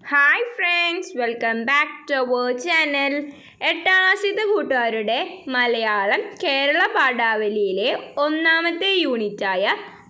Hi friends welcome back to our channel എട്ടാം ക്ലാസ്സിലത്തെ കൂട്ടുകാരുടെ മലയാളം കേരള പാഠാവലിയിലെ ഒന്നാമത്തെ യൂണിറ്റായ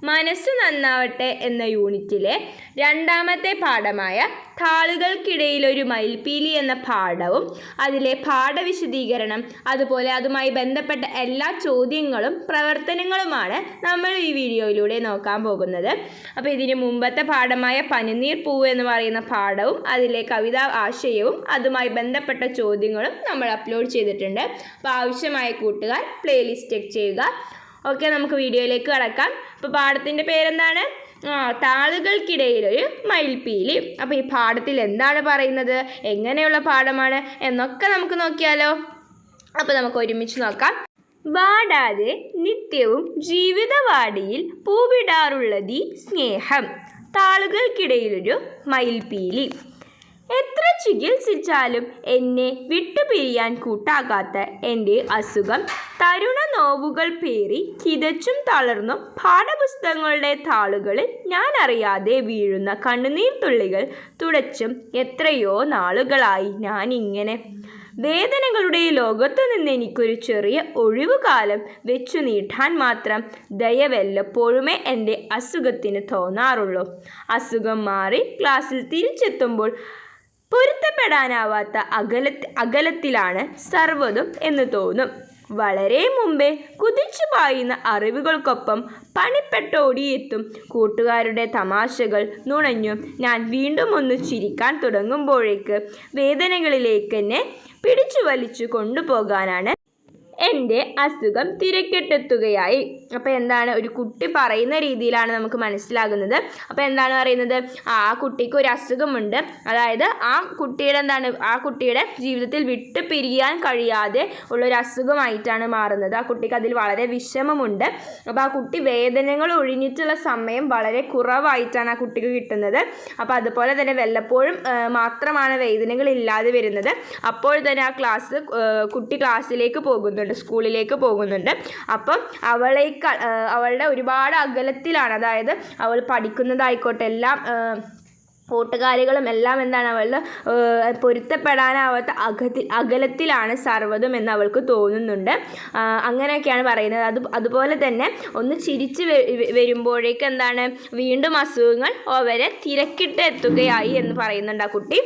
മനസ്സ് നന്നാവട്ടെ എന്ന യൂണിറ്റിലെ രണ്ടാമത്തെ പാഠമായ താളുകൾക്കിടയിലൊരു മയിൽപ്പീലി എന്ന പാഠവും അതിലെ പാഠവിശദീകരണം അതുപോലെ അതുമായി ബന്ധപ്പെട്ട എല്ലാ ചോദ്യങ്ങളും പ്രവർത്തനങ്ങളുമാണ് നമ്മൾ ഈ വീഡിയോയിലൂടെ നോക്കാൻ പോകുന്നത്. അപ്പോൾ ഇതിന് മുമ്പത്തെ പാഠമായ പനിനീർ പൂവ് എന്ന് പറയുന്ന പാഠവും അതിലെ കവിതാ ആശയവും അതുമായി ബന്ധപ്പെട്ട ചോദ്യങ്ങളും നമ്മൾ അപ്ലോഡ് ചെയ്തിട്ടുണ്ട്. അപ്പോൾ ആവശ്യമായ കൂട്ടുകാർ പ്ലേലിസ്റ്റ് ചെക്ക് ചെയ്യുക. ഓക്കെ നമുക്ക് വീഡിയോയിലേക്ക് കടക്കാം. അപ്പോൾ പാടത്തിന്റെ പേരെന്താണ്? ആ താളുകൾക്കിടയിലൊരു മയിൽപ്പീലി. അപ്പോൾ ഈ പാഠത്തിൽ എന്താണ് പറയുന്നത്? എങ്ങനെയുള്ള പാഠമാണ്? എന്നൊക്കെ നമുക്ക് നോക്കിയാലോ. അപ്പോൾ നമുക്ക് ഒരുമിച്ച് നോക്കാം. വാടാതെ നിത്യവും ജീവിതവാടിയിൽ പൂവിടാറുള്ളതി സ്നേഹം. താളുകൾക്കിടയിലൊരു മയിൽപ്പീലി. എത്ര ചികിത്സിച്ചാലും എന്നെ വിട്ടുപിരിയാൻ കൂട്ടാകാത്ത എന്റെ അസുഖം തരുണ നോവുകൾ പേറി കിതച്ചും തളർന്നും പാഠപുസ്തകങ്ങളുടെ താളുകളിൽ ഞാൻ അറിയാതെ വീഴുന്ന കണ്ണുനീർ തുള്ളികൾ തുടച്ചും എത്രയോ നാളുകളായി ഇങ്ങനെ വേദനകളുടെ ലോകത്തു നിന്ന് എനിക്കൊരു ചെറിയ ഒഴിവുകാലം വെച്ചു നീട്ടാൻ മാത്രം ദയവല്ലപ്പോഴുമേ എന്റെ അസുഖത്തിന് തോന്നാറുള്ളൂ. അസുഖം മാറി ക്ലാസ്സിൽ തിരിച്ചെത്തുമ്പോൾ പൊരുത്തപ്പെടാനാവാത്ത അകല അകലത്തിലാണ് സർവതും എന്ന് തോന്നും. വളരെ മുമ്പേ കുതിച്ചു പായുന്ന അറിവുകൾക്കൊപ്പം പണിപ്പെട്ടോടിയെത്തും. കൂട്ടുകാരുടെ തമാശകൾ നുണഞ്ഞു ഞാൻ വീണ്ടും ഒന്ന് ചിരിക്കാൻ തുടങ്ങുമ്പോഴേക്ക് വേദനകളിലേക്ക് എന്നെ പിടിച്ചു വലിച്ചു കൊണ്ടുപോകാനാണ് എന്റെ അസുഖം തിരക്കെട്ടെത്തുകയായി. അപ്പോൾ എന്താണ്? ഒരു കുട്ടി പറയുന്ന രീതിയിലാണ് നമുക്ക് മനസ്സിലാകുന്നത്. അപ്പോൾ എന്താണ് പറയുന്നത്? ആ കുട്ടിക്ക് ഒരു അസുഖമുണ്ട്. അതായത് ആ കുട്ടിയുടെ എന്താണ്? ആ കുട്ടിയുടെ ജീവിതത്തിൽ വിട്ട് പിരിയാൻ കഴിയാതെ ഉള്ളൊരു അസുഖമായിട്ടാണ് മാറുന്നത്. ആ കുട്ടിക്ക് അതിൽ വളരെ വിഷമമുണ്ട്. അപ്പോൾ ആ കുട്ടി വേദനകൾ ഒഴിഞ്ഞിട്ടുള്ള സമയം വളരെ കുറവായിട്ടാണ് ആ കുട്ടിക്ക് കിട്ടുന്നത്. അപ്പോൾ അതുപോലെ തന്നെ വല്ലപ്പോഴും മാത്രമാണ് വേദനകൾ ഇല്ലാതെ വരുന്നത്. അപ്പോൾ തന്നെ ആ ക്ലാസ് കുട്ടി ക്ലാസ്സിലേക്ക് പോകുന്നുണ്ട്. സ്കൂളിലേക്ക് പോകുന്നുണ്ട്. അപ്പം അവളേക്കാൾ അവളുടെ ഒരുപാട് അകലത്തിലാണ്. അതായത് അവൾ പഠിക്കുന്നതായിക്കോട്ടെ എല്ലാം കൂട്ടുകാരികളും എല്ലാം എന്താണ് അവളുടെ പൊരുത്തപ്പെടാനാവാത്ത അകത്തിൽ അകലത്തിലാണ് സർവതും എന്ന് അവൾക്ക് തോന്നുന്നുണ്ട്. അങ്ങനെയൊക്കെയാണ് പറയുന്നത്. അത് അതുപോലെ തന്നെ ഒന്ന് ചിരിച്ച് വരുമ്പോഴേക്ക് എന്താണ് വീണ്ടും അസുഖങ്ങൾ അവരെ തിരക്കിട്ട് എത്തുകയായി എന്ന് പറയുന്നുണ്ട് ആ കുട്ടി.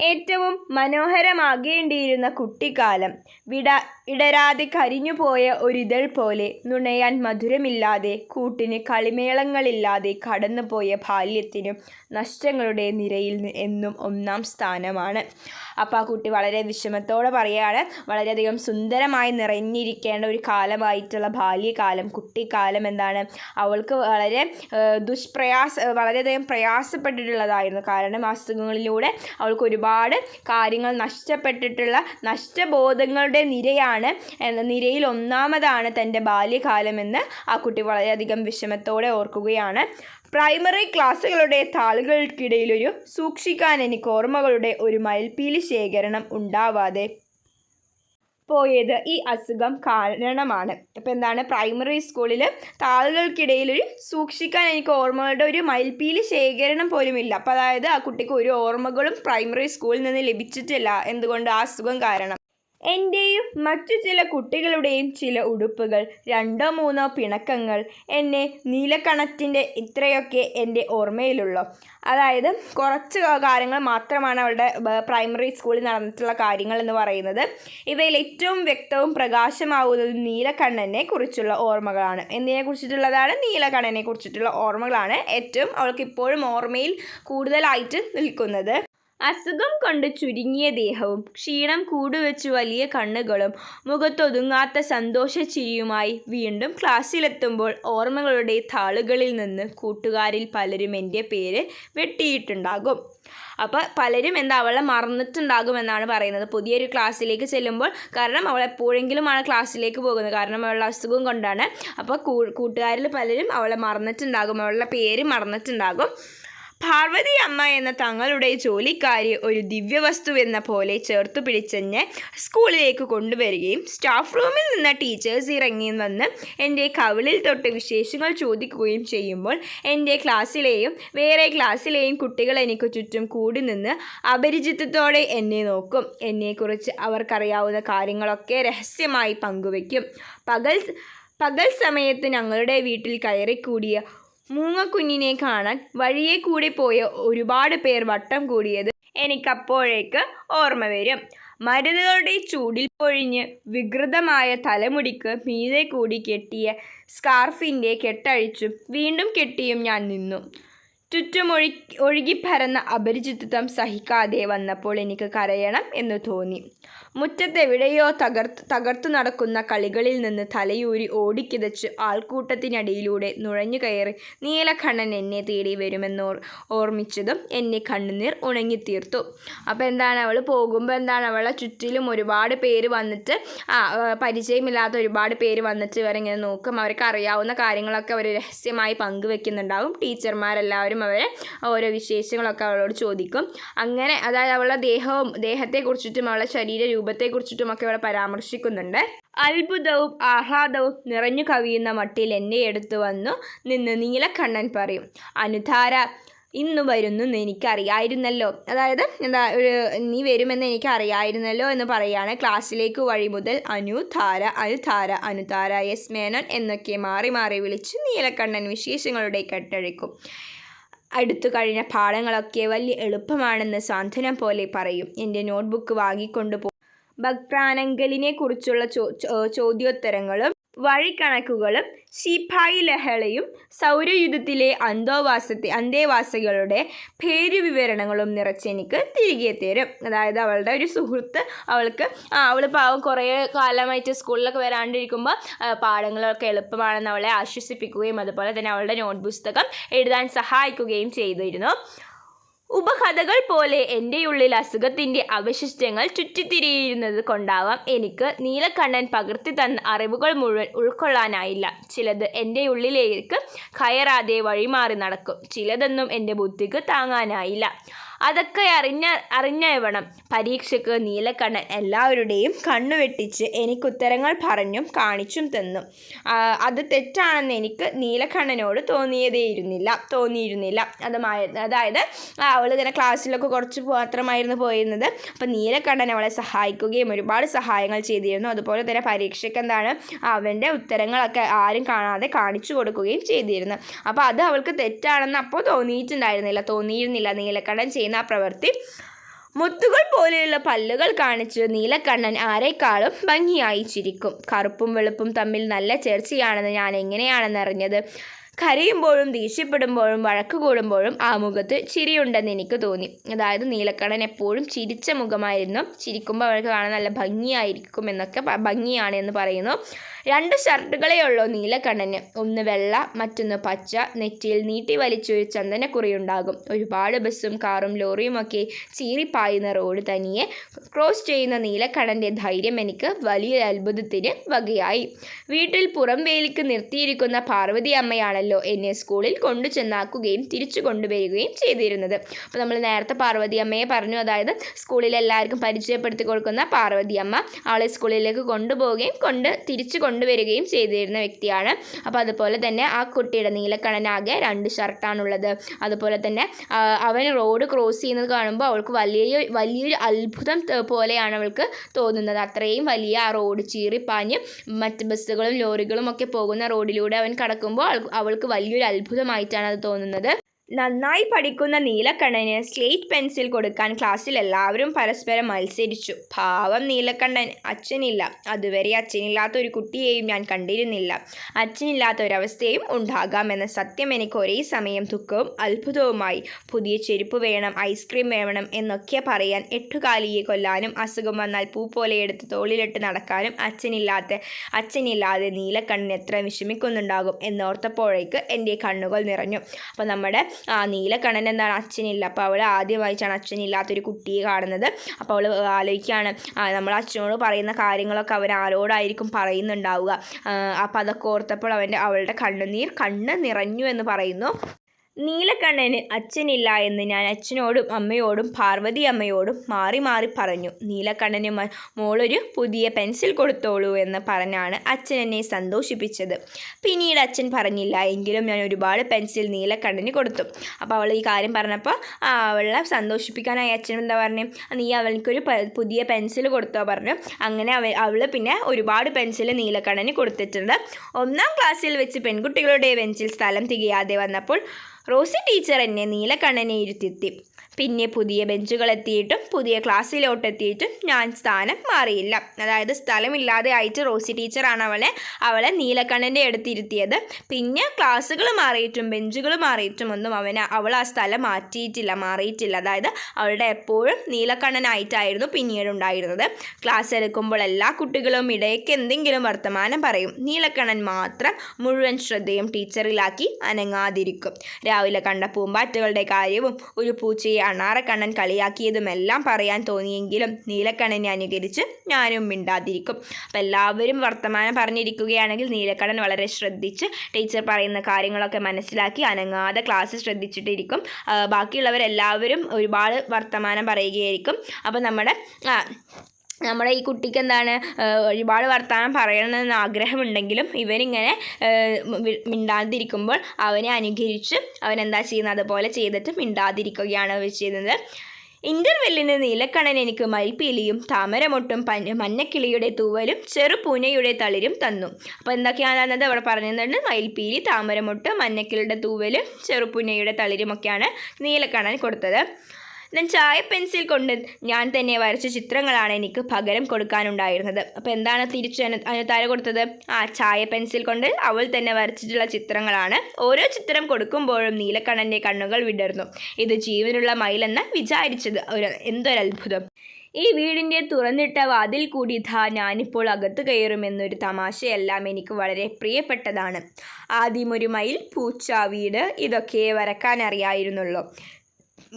ഏറ്റവും മനോഹരമാകേണ്ടിയിരുന്ന കുട്ടിക്കാലം വിട ഇടരാതെ കരിഞ്ഞുപോയ ഒരിതൾ പോലെ നുണയാൻ മധുരമില്ലാതെ കൂട്ടിന് കളിമേളങ്ങളില്ലാതെ കടന്നുപോയ ബാല്യത്തിനും നഷ്ടങ്ങളുടെ നിരയിൽ എന്നും ഒന്നാം സ്ഥാനമാണ്. അപ്പോൾ ആ കുട്ടി വളരെ വിഷമത്തോടെ പറയുകയാണ് വളരെയധികം സുന്ദരമായി നിറഞ്ഞിരിക്കേണ്ട ഒരു കാലമായിട്ടുള്ള ബാല്യകാലം കുട്ടിക്കാലം എന്താണ് അവൾക്ക് വളരെ ദുഷ്പ്രയാസ വളരെയധികം പ്രയാസപ്പെട്ടിട്ടുള്ളതായിരുന്നു. കാരണം അസുഖങ്ങളിലൂടെ അവൾക്ക് ഒരുപാട് കാര്യങ്ങൾ നഷ്ടപ്പെട്ടിട്ടുള്ള നഷ്ടബോധങ്ങളുടെ നിരയാണ് എന്ന നിരയിൽ ഒന്നാമതാണ് തന്റെ ബാല്യകാലമെന്ന് ആ കുട്ടി വളരെയധികം വിഷമത്തോടെ ഓർക്കുകയാണ്. പ്രൈമറി ക്ലാസ്സുകളുടെ താളുകൾക്കിടയിലൊരു സൂക്ഷിക്കാൻ എനിക്ക് ഓർമ്മകളുടെ ഒരു മയിൽപ്പീലി ശേഖരണം ഉണ്ടാവാതെ പോയത് ഈ അസുഖം കാരണമാണ്. അപ്പോൾ എന്താണ്? പ്രൈമറി സ്കൂളിൽ താളുകൾക്കിടയിൽ ഒരു സൂക്ഷിക്കാൻ എനിക്ക് ഓർമ്മകളുടെ ഒരു മയിൽപ്പീലി ശേഖരണം പോലും ഇല്ല അപ്പോൾ അതായത് ആ കുട്ടിക്ക് ഒരു ഓർമ്മകളും പ്രൈമറി സ്കൂളിൽ നിന്ന് ലഭിച്ചിട്ടില്ല. എന്തുകൊണ്ട് ആ അസുഖം കാരണം? എന്റെയും മറ്റു ചില കുട്ടികളുടെയും ചില ഉടുപ്പുകൾ രണ്ടോ മൂന്നോ പിണക്കങ്ങൾ എന്നെ നീലക്കണത്തിന്റെ ഇത്രയൊക്കെ എന്റെ ഓർമ്മയിലുള്ളൂ. അതായത് കുറച്ച് കാര്യങ്ങൾ മാത്രമാണ് അവളുടെ പ്രൈമറി സ്കൂളിൽ നടന്നിട്ടുള്ള കാര്യങ്ങൾ എന്ന് പറയുന്നത്. ഇവയിൽ ഏറ്റവും വ്യക്തവും പ്രകാശമാവുന്നതും നീലക്കണ്ണനെ കുറിച്ചുള്ള ഓർമ്മകളാണ്. എന്തിനെ കുറിച്ചിട്ടുള്ളതാണ്? നീലക്കണ്ണനെ കുറിച്ചിട്ടുള്ള ഓർമ്മകളാണ് ഏറ്റവും അവൾക്ക് ഇപ്പോഴും ഓർമ്മയിൽ കൂടുതലായിട്ട് നിൽക്കുന്നത്. അസുഖം കൊണ്ട് ചുരുങ്ങിയ ദേഹവും ക്ഷീണം കൂടുവെച്ചു വലിയ കണ്ണുകളും മുഖത്തൊതുങ്ങാത്ത സന്തോഷച്ചിരിയുമായി വീണ്ടും ക്ലാസ്സിലെത്തുമ്പോൾ ഓർമ്മകളുടെ താളുകളിൽ നിന്ന് കൂട്ടുകാരിൽ പലരും എന്റെ പേര് വെട്ടിയിട്ടുണ്ടാകും. അപ്പോൾ പലരും എന്താ അവളെ മറന്നിട്ടുണ്ടാകും എന്നാണ് പറയുന്നത്. പുതിയൊരു ക്ലാസ്സിലേക്ക് ചെല്ലുമ്പോൾ കാരണം അവൾ എപ്പോഴെങ്കിലുമാണ് ക്ലാസ്സിലേക്ക് പോകുന്നത്. കാരണം അവളുടെ അസുഖം കൊണ്ടാണ്. അപ്പോൾ കൂട്ടുകാരിൽ പലരും അവളെ മറന്നിട്ടുണ്ടാകും. അവളുടെ പേര് മറന്നിട്ടുണ്ടാകും. പാർവതി അമ്മ എന്ന തങ്ങളുടെ ജോലിക്കാരി ഒരു ദിവ്യവസ്തുവെന്ന പോലെ ചേർത്തു പിടിച്ചെന്നെ സ്കൂളിലേക്ക് കൊണ്ടുവരികയും സ്റ്റാഫ് റൂമിൽ നിന്ന് ടീച്ചേഴ്സ് ഇറങ്ങി വന്ന് എന്റെ കവിളിൽ തൊട്ട് വിശേഷങ്ങൾ ചോദിക്കുകയും ചെയ്യുമ്പോൾ എന്റെ ക്ലാസ്സിലെയും വേറെ ക്ലാസ്സിലെയും കുട്ടികൾ എനിക്ക് ചുറ്റും കൂടി നിന്ന് അപരിചിതത്തോടെ എന്നെ നോക്കും. എന്നെക്കുറിച്ച് അവർക്കറിയാവുന്ന കാര്യങ്ങളൊക്കെ രഹസ്യമായി പങ്കുവയ്ക്കും പകൽ പകൽ സമയത്ത് ഞങ്ങളുടെ വീട്ടിൽ കയറിക്കൂടിയ മൂങ്ങക്കുഞ്ഞിനെ കാണാൻ വഴിയെ കൂടി പോയ ഒരുപാട് പേർ വട്ടം കൂടിയത് എനിക്കപ്പോഴേക്ക് ഓർമ്മ വരും. മരുന്നുകളുടെ ചൂടിൽ പൊഴിഞ്ഞ് വികൃതമായ തലമുടിക്ക് മീതെ കൂടി കെട്ടിയ സ്കാർഫിന്റെ കെട്ടഴിച്ചും വീണ്ടും കെട്ടിയും ഞാൻ നിന്നു. ചുറ്റും ഒഴി ഒഴുകിപ്പരന്ന അപരിചിതത്വം സഹിക്കാതെ വന്നപ്പോൾ എനിക്ക് കരയണം എന്ന് തോന്നി. മുറ്റത്തെവിടെയോ തകർത്ത് തകർത്തു നടക്കുന്ന കളികളിൽ നിന്ന് തലയൂരി ഓടിക്കിതച്ച് ആൾക്കൂട്ടത്തിനടിയിലൂടെ നുഴഞ്ഞു കയറി നീലക്കണ്ണൻ എന്നെ തേടി വരുമെന്നോർ ഓർമ്മിച്ചതും എന്നെ കണ്ണുനീർ ഉണങ്ങിത്തീർത്തു. അപ്പോൾ എന്താണ് അവൾ പോകുമ്പോൾ എന്താണ് അവളെ ചുറ്റിലും ഒരുപാട് പേര് വന്നിട്ട് ആ പരിചയമില്ലാത്ത ഒരുപാട് പേര് വന്നിട്ട് ഇവരിങ്ങനെ നോക്കും. അവർക്ക് അറിയാവുന്ന കാര്യങ്ങളൊക്കെ അവർ രഹസ്യമായി പങ്കുവെക്കുന്നുണ്ടാവും. ടീച്ചർമാരെല്ലാവരും അവരെ ഓരോ വിശേഷങ്ങളൊക്കെ അവളോട് ചോദിക്കും. അങ്ങനെ അതായത് അവളുടെ ദേഹവും ദേഹത്തെക്കുറിച്ചിട്ടും അവളുടെ ശരീര രൂപത്തെക്കുറിച്ചിട്ടും ഒക്കെ ഇവിടെ പരാമർശിക്കുന്നുണ്ട്. അത്ഭുതവും ആഹ്ലാദവും നിറഞ്ഞു കവിയുന്ന മട്ടിൽ എന്നെ എടുത്തു വന്നു നിന്ന് നീലക്കണ്ണൻ പറയും അനുധാര ഇന്ന് വരുന്നു എന്ന് എനിക്കറിയായിരുന്നല്ലോ. അതായത് എന്താ ഒരു നീ വരുമെന്ന് എനിക്കറിയായിരുന്നല്ലോ എന്ന് പറയാണ്. ക്ലാസ്സിലേക്ക് വഴി മുതൽ അനുധാര അനുധാര അനുധാര എസ് മേനോൻ എന്നൊക്കെ മാറി മാറി വിളിച്ച് നീലക്കണ്ണൻ വിശേഷങ്ങളുടെ കെട്ടഴിക്കും. അടുത്തു കഴിഞ്ഞ പാഠങ്ങളൊക്കെ വലിയ എളുപ്പമാണെന്ന് സാന്ത്വനം പോലെ പറയും. എന്റെ നോട്ട്ബുക്ക് വാങ്ങിക്കൊണ്ട് പോ ഭക്രാനങ്കലിനെ കുറിച്ചുള്ള ചോ ചോദ്യോത്തരങ്ങളും വഴിക്കണക്കുകളും ശിപായി ലഹളയും സൗരയുദ്ധത്തിലെ അന്തോവാസത്തെ അന്തേവാസികളുടെ പേരുവിവരണങ്ങളും നിറച്ചെനിക്ക് തിരികെ തരും. അതായത് അവളുടെ ഒരു സുഹൃത്ത് അവൾക്ക് ആ അവൾ പാവം കുറേ കാലമായിട്ട് സ്കൂളിലൊക്കെ വരാണ്ടിരിക്കുമ്പോൾ പാഠങ്ങളൊക്കെ എളുപ്പമാണെന്ന് അവളെ ആശ്വസിപ്പിക്കുകയും അതുപോലെ തന്നെ അവളുടെ നോട്ട് പുസ്തകം എഴുതാൻ സഹായിക്കുകയും ചെയ്തിരുന്നു. ഉപകഥകൾ പോലെ എന്റെ ഉള്ളിൽ അസുഖത്തിന്റെ അവശിഷ്ടങ്ങൾ ചുറ്റിത്തിരിയുന്നത് കൊണ്ടാവാം എനിക്ക് നീലക്കണ്ണൻ പകർത്തി തന്ന അറിവുകൾ മുഴുവൻ ഉൾക്കൊള്ളാനായില്ല. ചിലത് എന്റെ ഉള്ളിലേക്ക് കയറാതെ വഴിമാറി നടക്കും. ചിലതൊന്നും എന്റെ ബുദ്ധിക്ക് താങ്ങാനായില്ല. അതൊക്കെ അറിഞ്ഞ അറിഞ്ഞവണം പരീക്ഷയ്ക്ക് നീലക്കണ്ണൻ എല്ലാവരുടെയും കണ്ണു വെട്ടിച്ച് എനിക്ക് ഉത്തരങ്ങൾ പറഞ്ഞും കാണിച്ചും തന്നു. അത് തെറ്റാണെന്ന് എനിക്ക് നീലക്കണ്ണനോട് തോന്നിയതേയിരുന്നില്ല തോന്നിയിരുന്നില്ല. അതുമായ അതായത് അവൾ ഇങ്ങനെ ക്ലാസ്സിലൊക്കെ കുറച്ച് മാത്രമായിരുന്നു പോയിരുന്നത്. അപ്പം നീലക്കണ്ണൻ അവളെ സഹായിക്കുകയും ഒരുപാട് സഹായങ്ങൾ ചെയ്തിരുന്നു. അതുപോലെ തന്നെ പരീക്ഷയ്ക്ക് എന്താണ് അവന്റെ ഉത്തരങ്ങളൊക്കെ ആരും കാണാതെ കാണിച്ചു കൊടുക്കുകയും ചെയ്തിരുന്നു. അപ്പോൾ അത് അവൾക്ക് തെറ്റാണെന്ന് അപ്പോൾ തോന്നിയിട്ടുണ്ടായിരുന്നില്ല തോന്നിയിരുന്നില്ല നീലക്കണ്ണൻ ചെയ്യുന്ന ആ പ്രവൃത്തി. മുത്തുകൾ പോലെയുള്ള പല്ലുകൾ കാണിച്ച് നീലക്കണ്ണൻ ആരെക്കാളും ഭംഗിയായി ചിരിക്കും. കറുപ്പും വെളുപ്പും തമ്മിൽ നല്ല ചേർച്ചയാണെന്ന് ഞാൻ എങ്ങനെയാണെന്ന് അറിഞ്ഞത് കരയുമ്പോഴും ദേഷ്യപ്പെടുമ്പോഴും വഴക്ക് കൂടുമ്പോഴും ആ മുഖത്ത് ചിരിയുണ്ടെന്ന് എനിക്ക് തോന്നി. അതായത് നീലക്കണ്ണൻ എപ്പോഴും ചിരിച്ച മുഖമായിരുന്നു. ചിരിക്കുമ്പോൾ അവർക്ക് കാണാൻ നല്ല ഭംഗിയായിരിക്കും എന്നൊക്കെ ഭംഗിയാണ് എന്ന് പറയുന്നു. രണ്ട് ഷർട്ടുകളേ ഉള്ളൂ നീലക്കണ്ണന്. ഒന്ന് വെള്ള മറ്റൊന്ന് പച്ച. നെറ്റിയിൽ നീട്ടി വലിച്ചൊരു ചന്ദനക്കുറിയുണ്ടാകും. ഒരുപാട് ബസ്സും കാറും ലോറിയും ഒക്കെ ചീറിപ്പായുന്ന റോഡ് തനിയെ ക്രോസ് ചെയ്യുന്ന നീലക്കണ്ണന്റെ ധൈര്യം എനിക്ക് വലിയൊരു അത്ഭുതത്തിന് വകയായി. വീട്ടിൽ പുറം വേലിക്ക് നിർത്തിയിരിക്കുന്ന പാർവതി അമ്മയാണല്ലോ എന്നെ സ്കൂളിൽ കൊണ്ടു ചെന്നാക്കുകയും തിരിച്ചു കൊണ്ടുവരികയും ചെയ്തിരുന്നത്. അപ്പോൾ നമ്മൾ നേരത്തെ പാർവതി അമ്മയെ പറഞ്ഞു. അതായത് സ്കൂളിൽ എല്ലാവർക്കും പരിചയപ്പെടുത്തി കൊടുക്കുന്ന പാർവതി അമ്മ ആളെ സ്കൂളിലേക്ക് കൊണ്ടുപോവുകയും കൊണ്ട് തിരിച്ചു കൊണ്ടുവരികയും ചെയ്തിരുന്ന വ്യക്തിയാണ്. അപ്പോൾ അതുപോലെ തന്നെ ആ കുട്ടിയുടെ നീലക്കണനാകെ രണ്ട് ഷർട്ടാണുള്ളത്. അതുപോലെ തന്നെ അവൻ റോഡ് ക്രോസ് ചെയ്യുന്നത് കാണുമ്പോൾ അവൾക്ക് വലിയ വലിയൊരു അത്ഭുതം പോലെയാണ് അവൾക്ക് തോന്നുന്നത്. അത്രയും വലിയ ആ റോഡ് ചീറിപ്പാഞ്ഞ് മറ്റ് ബസ്സുകളും ലോറികളും ഒക്കെ പോകുന്ന റോഡിലൂടെ അവൻ കടക്കുമ്പോൾ അവൾക്ക് അവൾക്ക് വലിയൊരു അത്ഭുതമായിട്ടാണ് അത് തോന്നുന്നത്. നന്നായി പഠിക്കുന്ന നീലക്കണ്ണന് സ്ലേറ്റ് പെൻസിൽ കൊടുക്കാൻ ക്ലാസ്സിൽ എല്ലാവരും പരസ്പരം മത്സരിച്ചു. പാവം നീലക്കണ്ണൻ. അച്ഛനില്ല. അതുവരെ അച്ഛനില്ലാത്ത ഒരു കുട്ടിയെയും ഞാൻ കണ്ടിരുന്നില്ല. അച്ഛനില്ലാത്ത ഒരവസ്ഥയും ഉണ്ടാകാമെന്ന സത്യം എനിക്ക് ഒരേ സമയം ദുഃഖവും അത്ഭുതവുമായി. പുതിയ ചെരുപ്പ് വേണം ഐസ്ക്രീം വേണം എന്നൊക്കെ പറയാൻ എട്ടുകാലിയെ കൊല്ലാനും അസുഖം വന്നാൽ പൂ പോലെ എടുത്ത് തോളിലിട്ട് നടക്കാനും അച്ഛനില്ലാത്ത അച്ഛനില്ലാതെ നീലക്കണ്ണൻ എത്ര വിഷമിക്കുന്നുണ്ടാകും എന്നോർത്തപ്പോഴേക്ക് എന്റെ കണ്ണുകൾ നിറഞ്ഞു. അപ്പോൾ നമ്മുടെ ആ നീലക്കണ്ണൻ എന്താണ് അച്ഛനില്ല. അപ്പോൾ അവൾ ആദ്യമായിട്ടാണ് അച്ഛനില്ലാത്തൊരു കുട്ടിയെ കാണുന്നത്. അപ്പോൾ അവൾ ആലോചിക്കുകയാണ്. നമ്മൾ അച്ഛനോട് പറയുന്ന കാര്യങ്ങളൊക്കെ അവൻ ആരോടായിരിക്കും പറയുന്നുണ്ടാവുക. അപ്പോൾ അതൊക്കെ ഓർത്തപ്പോൾ അവന്റെ അവളുടെ കണ്ണുനീർ കണ്ണ് നിറഞ്ഞു എന്ന് പറയുന്നു. നീലക്കണ്ണന് അച്ഛനില്ല എന്ന് ഞാൻ അച്ഛനോടും അമ്മയോടും പാർവതി അമ്മയോടും മാറി മാറി പറഞ്ഞു. നീലക്കണ്ണന് മോളൊരു പുതിയ പെൻസിൽ കൊടുത്തോളൂ എന്ന് പറഞ്ഞാണ് അച്ഛൻ എന്നെ സന്തോഷിപ്പിച്ചത്. പിന്നീട് അച്ഛൻ പറഞ്ഞില്ല എങ്കിലും ഞാൻ ഒരുപാട് പെൻസിൽ നീലക്കണ്ണന് കൊടുത്തു. അപ്പോൾ അവൾ ഈ കാര്യം പറഞ്ഞപ്പോൾ അവളെ സന്തോഷിപ്പിക്കാനായി അച്ഛൻ എന്താ പറഞ്ഞു? നീ അവൾക്കൊരു പുതിയ പെൻസിൽ കൊടുത്തോ പറഞ്ഞു. അങ്ങനെ അവ അവൾ പിന്നെ ഒരുപാട് പെൻസിൽ നീലക്കണ്ണന് കൊടുത്തിട്ടുണ്ട്. ഒന്നാം ക്ലാസ്സിൽ വെച്ച് പെൺകുട്ടികളുടെ പെൻസിൽ സ്ഥലം തികയാതെ വന്നപ്പോൾ റോസി ടീച്ചർ എന്നെ നീലക്കണ്ണനെ ഇരുത്തിത്തി പിന്നെ പുതിയ ബെഞ്ചുകളെത്തിയിട്ടും പുതിയ ക്ലാസ്സിലോട്ടെത്തിയിട്ടും ഞാൻ സ്ഥാനം മാറിയില്ല. അതായത് സ്ഥലമില്ലാതെ ആയിട്ട് റോസി ടീച്ചറാണ് അവളെ അവളെ നീലക്കണ്ണന്റെ അടുത്തിരുത്തിയത്. പിന്നെ ക്ലാസ്സുകൾ മാറിയിട്ടും ബെഞ്ചുകൾ മാറിയിട്ടും ഒന്നും അവന് അവൾ ആ സ്ഥലം മാറ്റിയിട്ടില്ല മാറിയിട്ടില്ല. അതായത് അവളുടെ എപ്പോഴും നീലക്കണ്ണനായിട്ടായിരുന്നു പിന്നീട് ഉണ്ടായിരുന്നത്. ക്ലാസ് എടുക്കുമ്പോൾ എല്ലാ കുട്ടികളും ഇടയ്ക്ക് എന്തെങ്കിലും വർത്തമാനം പറയും. നീലക്കണ്ണൻ മാത്രം മുഴുവൻ ശ്രദ്ധയും ടീച്ചറിലാക്കി അനങ്ങാതിരിക്കും. രാവിലെ കണ്ട പൂമ്പാറ്റകളുടെ കാര്യവും ഒരു പൂച്ചയെ അണാറക്കണ്ണൻ കളിയാക്കിയതുമെല്ലാം പറയാൻ തോന്നിയെങ്കിലും നീലക്കണ്ണനെ അനുകരിച്ച് ഞാനും മിണ്ടാതിരിക്കും. അപ്പം എല്ലാവരും വർത്തമാനം പറഞ്ഞിരിക്കുകയാണെങ്കിൽ നീലക്കണ്ണൻ വളരെ ശ്രദ്ധിച്ച് ടീച്ചർ പറയുന്ന കാര്യങ്ങളൊക്കെ മനസ്സിലാക്കി അനങ്ങാതെ ക്ലാസ് ശ്രദ്ധിച്ചിട്ടിരിക്കും. ബാക്കിയുള്ളവരെല്ലാവരും ഒരുപാട് വർത്തമാനം പറയുകയായിരിക്കും. അപ്പോൾ നമ്മുടെ നമ്മുടെ ഈ കുട്ടിക്ക് എന്താണ് ഒരുപാട് വർത്തമാനം പറയണമെന്ന് ആഗ്രഹമുണ്ടെങ്കിലും ഇവനിങ്ങനെ ഏഹ് മിണ്ടാതിരിക്കുമ്പോൾ അവനെ അനുകരിച്ച് അവൻ എന്താ ചെയ്യുന്നത്? അതുപോലെ ചെയ്തിട്ട് മിണ്ടാതിരിക്കുകയാണ് അവർ ചെയ്യുന്നത്. ഇന്റർവെല്ലിന് നീലക്കണ്ണൻ എനിക്ക് മരിപ്പീലിയും താമരമൊട്ടും പഞ്ഞ മഞ്ഞക്കിളിയുടെ തൂവലും ചെറുപൂനയുടെ തളിരും തന്നു. അപ്പോൾ എന്തൊക്കെയാണെന്നത് അവിടെ പറഞ്ഞിട്ടുണ്ട്? മയിൽപ്പീലി താമരമൊട്ട് മഞ്ഞക്കിളിയുടെ തൂവലും ചെറുപൂനയുടെ തളിരുമൊക്കെയാണ് നീലക്കണ്ണൻ കൊടുത്തത്. ഞാൻ ചായ പെൻസിൽ കൊണ്ട് ഞാൻ തന്നെ വരച്ച ചിത്രങ്ങളാണ് എനിക്ക് പകരം കൊടുക്കാനുണ്ടായിരുന്നത്. അപ്പോൾ എന്താണ് തിരിച്ചു അനുതാര കൊടുത്തത്? ആ ചായ പെൻസിൽ കൊണ്ട് അവൾ തന്നെ വരച്ചിട്ടുള്ള ചിത്രങ്ങളാണ്. ഓരോ ചിത്രം കൊടുക്കുമ്പോഴും നീലക്കണ്ണന്റെ കണ്ണുകൾ വിടർന്നു. ഇത് ജീവനുള്ള മയിലെന്ന് വിചാരിച്ചത് ഒരു എന്തൊരത്ഭുതം. ഈ വീടിന്റെ തുറന്നിട്ട വാതിൽ കൂടി ധാ ഞാനിപ്പോൾ അകത്ത് കയറുമെന്നൊരു തമാശയെല്ലാം എനിക്ക് വളരെ പ്രിയപ്പെട്ടതാണ്. ആദ്യം ഒരു മയിൽ പൂച്ച വീട് ഇതൊക്കെ വരക്കാൻ അറിയായിരുന്നുള്ളൂ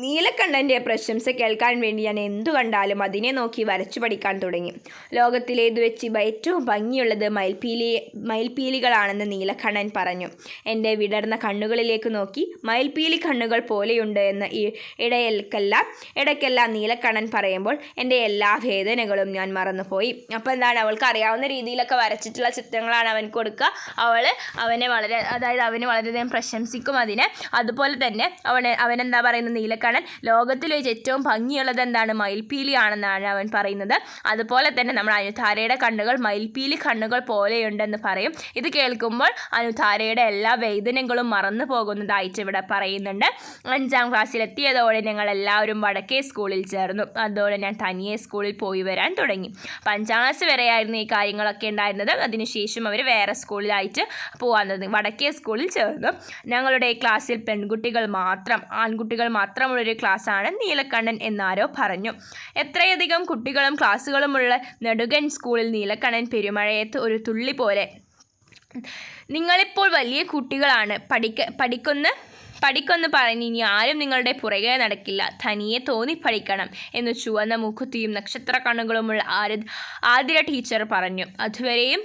നീലക്കണ്ണന്റെ പ്രശംസ കേൾക്കാൻ വേണ്ടി ഞാൻ എന്തു കണ്ടാലും അതിനെ നോക്കി വരച്ചു പഠിക്കാൻ തുടങ്ങി. ലോകത്തിലേത് വെച്ച് ഏറ്റവും ഭംഗിയുള്ളത് മയിൽപീലി മയിൽപീലികളാണെന്ന് നീലക്കണ്ണൻ പറഞ്ഞു. എന്റെ വിടർന്ന കണ്ണുകളിലേക്ക് നോക്കി മയിൽപീലി കണ്ണുകൾ പോലെയുണ്ട് എന്ന് ഇടയിൽക്കെല്ലാം ഇടയ്ക്കെല്ലാം നീലക്കണ്ണൻ പറയുമ്പോൾ എന്റെ എല്ലാ വേദനകളും ഞാൻ മറന്നുപോയി. അപ്പോൾ എന്താണ് അവൾക്ക് അറിയാവുന്ന രീതിയിലൊക്കെ വരച്ചിട്ടുള്ള ചിത്രങ്ങളാണ് അവൻ കൊടുക്കുക. അവൾ അവനെ വളരെ അതായത് അവന് വളരെയധികം പ്രശംസിക്കും അതിനെ. അതുപോലെ തന്നെ അവൻ അവനെന്താ പറയുന്നത് നീലക്കണ്ണൻ ലോകത്തിൽ വെച്ച് ഏറ്റവും ഭംഗിയുള്ളത് എന്താണ്? മയിൽപീലിയാണെന്നാണ് അവൻ പറയുന്നത്. അതുപോലെ തന്നെ നമ്മൾ അനുധാരയുടെ കണ്ണുകൾ മയിൽപ്പീലി കണ്ണുകൾ പോലെയുണ്ടെന്ന് പറയും. ഇത് കേൾക്കുമ്പോൾ അനുധാരയുടെ എല്ലാ വേദനകളും മറന്നു പോകുന്നതായിട്ട് ഇവിടെ പറയുന്നുണ്ട്. അഞ്ചാം ക്ലാസ്സിലെത്തിയതോടെ ഞങ്ങൾ എല്ലാവരും വടക്കേ സ്കൂളിൽ ചേർന്നു. അതോടെ ഞാൻ തനിയെ സ്കൂളിൽ പോയി വരാൻ തുടങ്ങി. അപ്പം അഞ്ചാം ക്ലാസ് വരെയായിരുന്നു ഈ കാര്യങ്ങളൊക്കെ ഉണ്ടായിരുന്നത്. അതിനുശേഷം അവർ വേറെ സ്കൂളിലായിട്ട് തുടങ്ങി. വടക്കേ സ്കൂളിൽ ചേർന്നു. ഞങ്ങളുടെ ക്ലാസ്സിൽ പെൺകുട്ടികൾ മാത്രം ആൺകുട്ടികൾ മാത്രമുള്ളൊരു ക്ലാസ്സാണ് നീലക്കണ്ണൻ എന്നാരോ പറഞ്ഞു. എത്രയധികം കുട്ടികളും ക്ലാസ്സുകളുമുള്ള നെടുകൻ സ്കൂളിൽ നീലക്കണ്ണൻ പെരുമഴയത്ത് ഒരു തുള്ളി പോലെ. നിങ്ങളിപ്പോൾ വലിയ കുട്ടികളാണ്. പഠിക്ക പഠിക്കുന്ന പഠിക്കൊന്ന് പറഞ്ഞ് ഇനി ആരും നിങ്ങളുടെ പുറകെ നടക്കില്ല. തനിയെ തോന്നി പഠിക്കണം എന്ന് ചുവന്ന മുഖത്തിയും നക്ഷത്ര കണ്ണുകളുമുള്ള ആര് ആതിര ടീച്ചർ പറഞ്ഞു. അതുവരെയും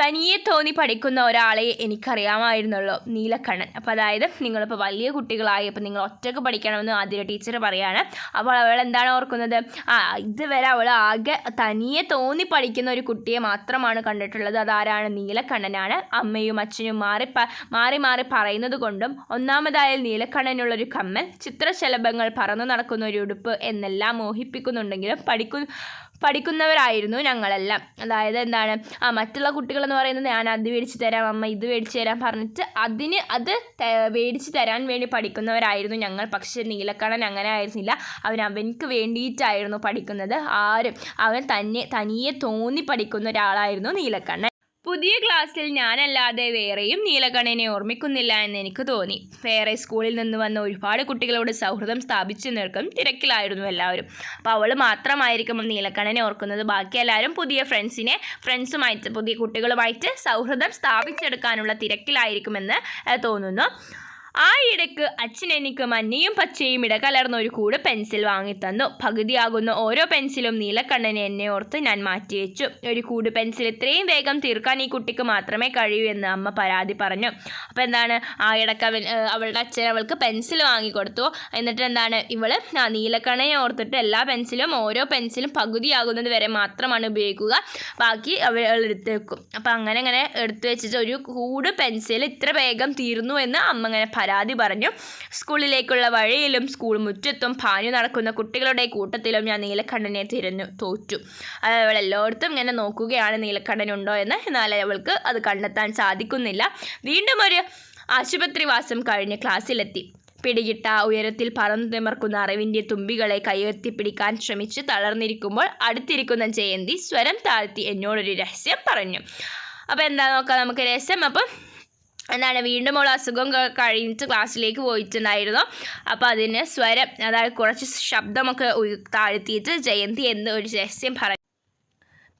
തനിയെ തോന്നി പഠിക്കുന്ന ഒരാളെ എനിക്കറിയാമായിരുന്നുള്ളൂ നീലക്കണ്ണൻ. അപ്പോൾ അതായത് നിങ്ങളിപ്പോൾ വലിയ കുട്ടികളായി അപ്പോൾ നിങ്ങൾ ഒറ്റയ്ക്ക് പഠിക്കണമെന്ന് ആദ്യ ടീച്ചർ പറയാണ്. അപ്പോൾ അവൾ എന്താണ് ഓർക്കുന്നത്? ആ ഇതുവരെ അവൾ ആകെ തനിയെ തോന്നി പഠിക്കുന്ന ഒരു കുട്ടിയെ മാത്രമാണ് കണ്ടിട്ടുള്ളത്. അതാരാണ്? നീലക്കണ്ണനാണ്. അമ്മയും അച്ഛനും മാറി മാറി മാറി പറയുന്നത് കൊണ്ടും ഒന്നാമതായി നീലക്കണ്ണനുള്ളൊരു കമ്മൽ ചിത്രശലഭങ്ങൾ പറന്നു നടക്കുന്ന ഒരു ഉടുപ്പ് എന്നെല്ലാം മോഹിപ്പിക്കുന്നുണ്ടെങ്കിലും പഠിക്കു പഠിക്കുന്നവരായിരുന്നു ഞങ്ങളെല്ലാം. അതായത് എന്താണ് ആ മറ്റുള്ള കുട്ടികളെന്ന് പറയുന്നത് ഞാൻ അത് മേടിച്ച് തരാം അമ്മ ഇത് മേടിച്ച് തരാം പറഞ്ഞിട്ട് അതിന് അത് മേടിച്ച് തരാൻ വേണ്ടി പഠിക്കുന്നവരായിരുന്നു ഞങ്ങൾ. പക്ഷേ നീലക്കണ്ണൻ അങ്ങനെ ആയിരുന്നില്ല. അവൻ അവനക്ക് വേണ്ടിയിട്ടായിരുന്നു പഠിക്കുന്നത്. ആരും അവൻ തന്നെ തനിയെ തോന്നി പഠിക്കുന്ന ഒരാളായിരുന്നു നീലക്കണ്ണൻ. പുതിയ ക്ലാസ്സിൽ ഞാനല്ലാതെ വേറെയും നീലക്കണ്ണനെ ഓർമ്മിക്കുന്നില്ല എന്ന് എനിക്ക് തോന്നി. വേറെ സ്കൂളിൽ നിന്ന് വന്ന ഒരുപാട് കുട്ടികളോട് സൗഹൃദം സ്ഥാപിച്ചു നിൽക്കും തിരക്കിലായിരുന്നു എല്ലാവരും. അപ്പോൾ അവൾ മാത്രമായിരിക്കും നീലക്കണ്ണനെ ഓർക്കുന്നത് ബാക്കി എല്ലാവരും പുതിയ ഫ്രണ്ട്സിനെ ഫ്രണ്ട്സുമായിട്ട് പുതിയ കുട്ടികളുമായിട്ട് സൗഹൃദം സ്ഥാപിച്ചെടുക്കാനുള്ള തിരക്കിലായിരിക്കുമെന്ന് തോന്നുന്നു. ആ ഇടയ്ക്ക് അച്ഛൻ എനിക്ക് മഞ്ഞയും പച്ചയും ഇടകലർന്ന ഒരു കൂട് പെൻസിൽ വാങ്ങിത്തന്നു. പകുതിയാകുന്ന ഓരോ പെൻസിലും നീലക്കണ്ണനെ എന്നെ ഓർത്ത് ഞാൻ മാറ്റിവെച്ചു. ഒരു കൂട് പെൻസിൽ ഇത്രയും വേഗം തീർക്കാൻ ഈ കുട്ടിക്ക് മാത്രമേ കഴിയൂ എന്ന് അമ്മ പരാതി പറഞ്ഞു. അപ്പോൾ എന്താണ്? ആ ഇടയ്ക്ക് അവൻ അവളുടെ അച്ഛൻ അവൾക്ക് പെൻസിൽ വാങ്ങിക്കൊടുത്തു. എന്നിട്ട് എന്താണ്? ഇവൾ ആ നീലക്കണ്ണനെ ഓർത്തിട്ട് എല്ലാ പെൻസിലും ഓരോ പെൻസിലും പകുതിയാകുന്നത് വരെ മാത്രമാണ് ഉപയോഗിക്കുക. ബാക്കി അവൾ എടുത്ത് വെക്കും. അപ്പം അങ്ങനെ അങ്ങനെ എടുത്തു വെച്ചിട്ട് ഒരു കൂട് പെൻസിൽ ഇത്ര വേഗം തീർന്നു എന്ന് അമ്മ അങ്ങനെ പരാതി പറഞ്ഞു. സ്കൂളിലേക്കുള്ള വഴിയിലും സ്കൂൾ മുറ്റത്തും പാഞ്ഞു നടക്കുന്ന കുട്ടികളുടെ കൂട്ടത്തിലും ഞാൻ നീലക്കണ്ണനെ തിരഞ്ഞു തോറ്റു. അത് അവൾ എല്ലായിടത്തും ഇങ്ങനെ നോക്കുകയാണ് നീലക്കണ്ണൻ ഉണ്ടോ എന്ന്. എന്നാൽ അവൾക്ക് അത് കണ്ടെത്താൻ സാധിക്കുന്നില്ല. വീണ്ടും ഒരു ആശുപത്രിവാസം കഴിഞ്ഞ് ക്ലാസ്സിലെത്തി. പിടികിട്ട ഉയരത്തിൽ പറന്നു തിമർക്കുന്ന അറിവിന്റെ തുമ്പികളെ കൈയെത്തി പിടിക്കാൻ ശ്രമിച്ച് തളർന്നിരിക്കുമ്പോൾ അടുത്തിരിക്കുന്ന ജയന്തി സ്വരം താഴ്ത്തി എന്നോടൊരു രഹസ്യം പറഞ്ഞു. അപ്പോൾ എന്താ നോക്കാം നമുക്ക് രഹസ്യം അപ്പം എന്താണ് വീണ്ടും അവൾ അസുഖം കഴിഞ്ഞിട്ട് ക്ലാസ്സിലേക്ക് പോയിട്ടുണ്ടായിരുന്നു. അപ്പോൾ അതിന് സ്വരം അതായത് കുറച്ച് ശബ്ദമൊക്കെ താഴ്ത്തിയിട്ട് ജയന്തി എന്ന് ഒരു രഹസ്യം പറഞ്ഞു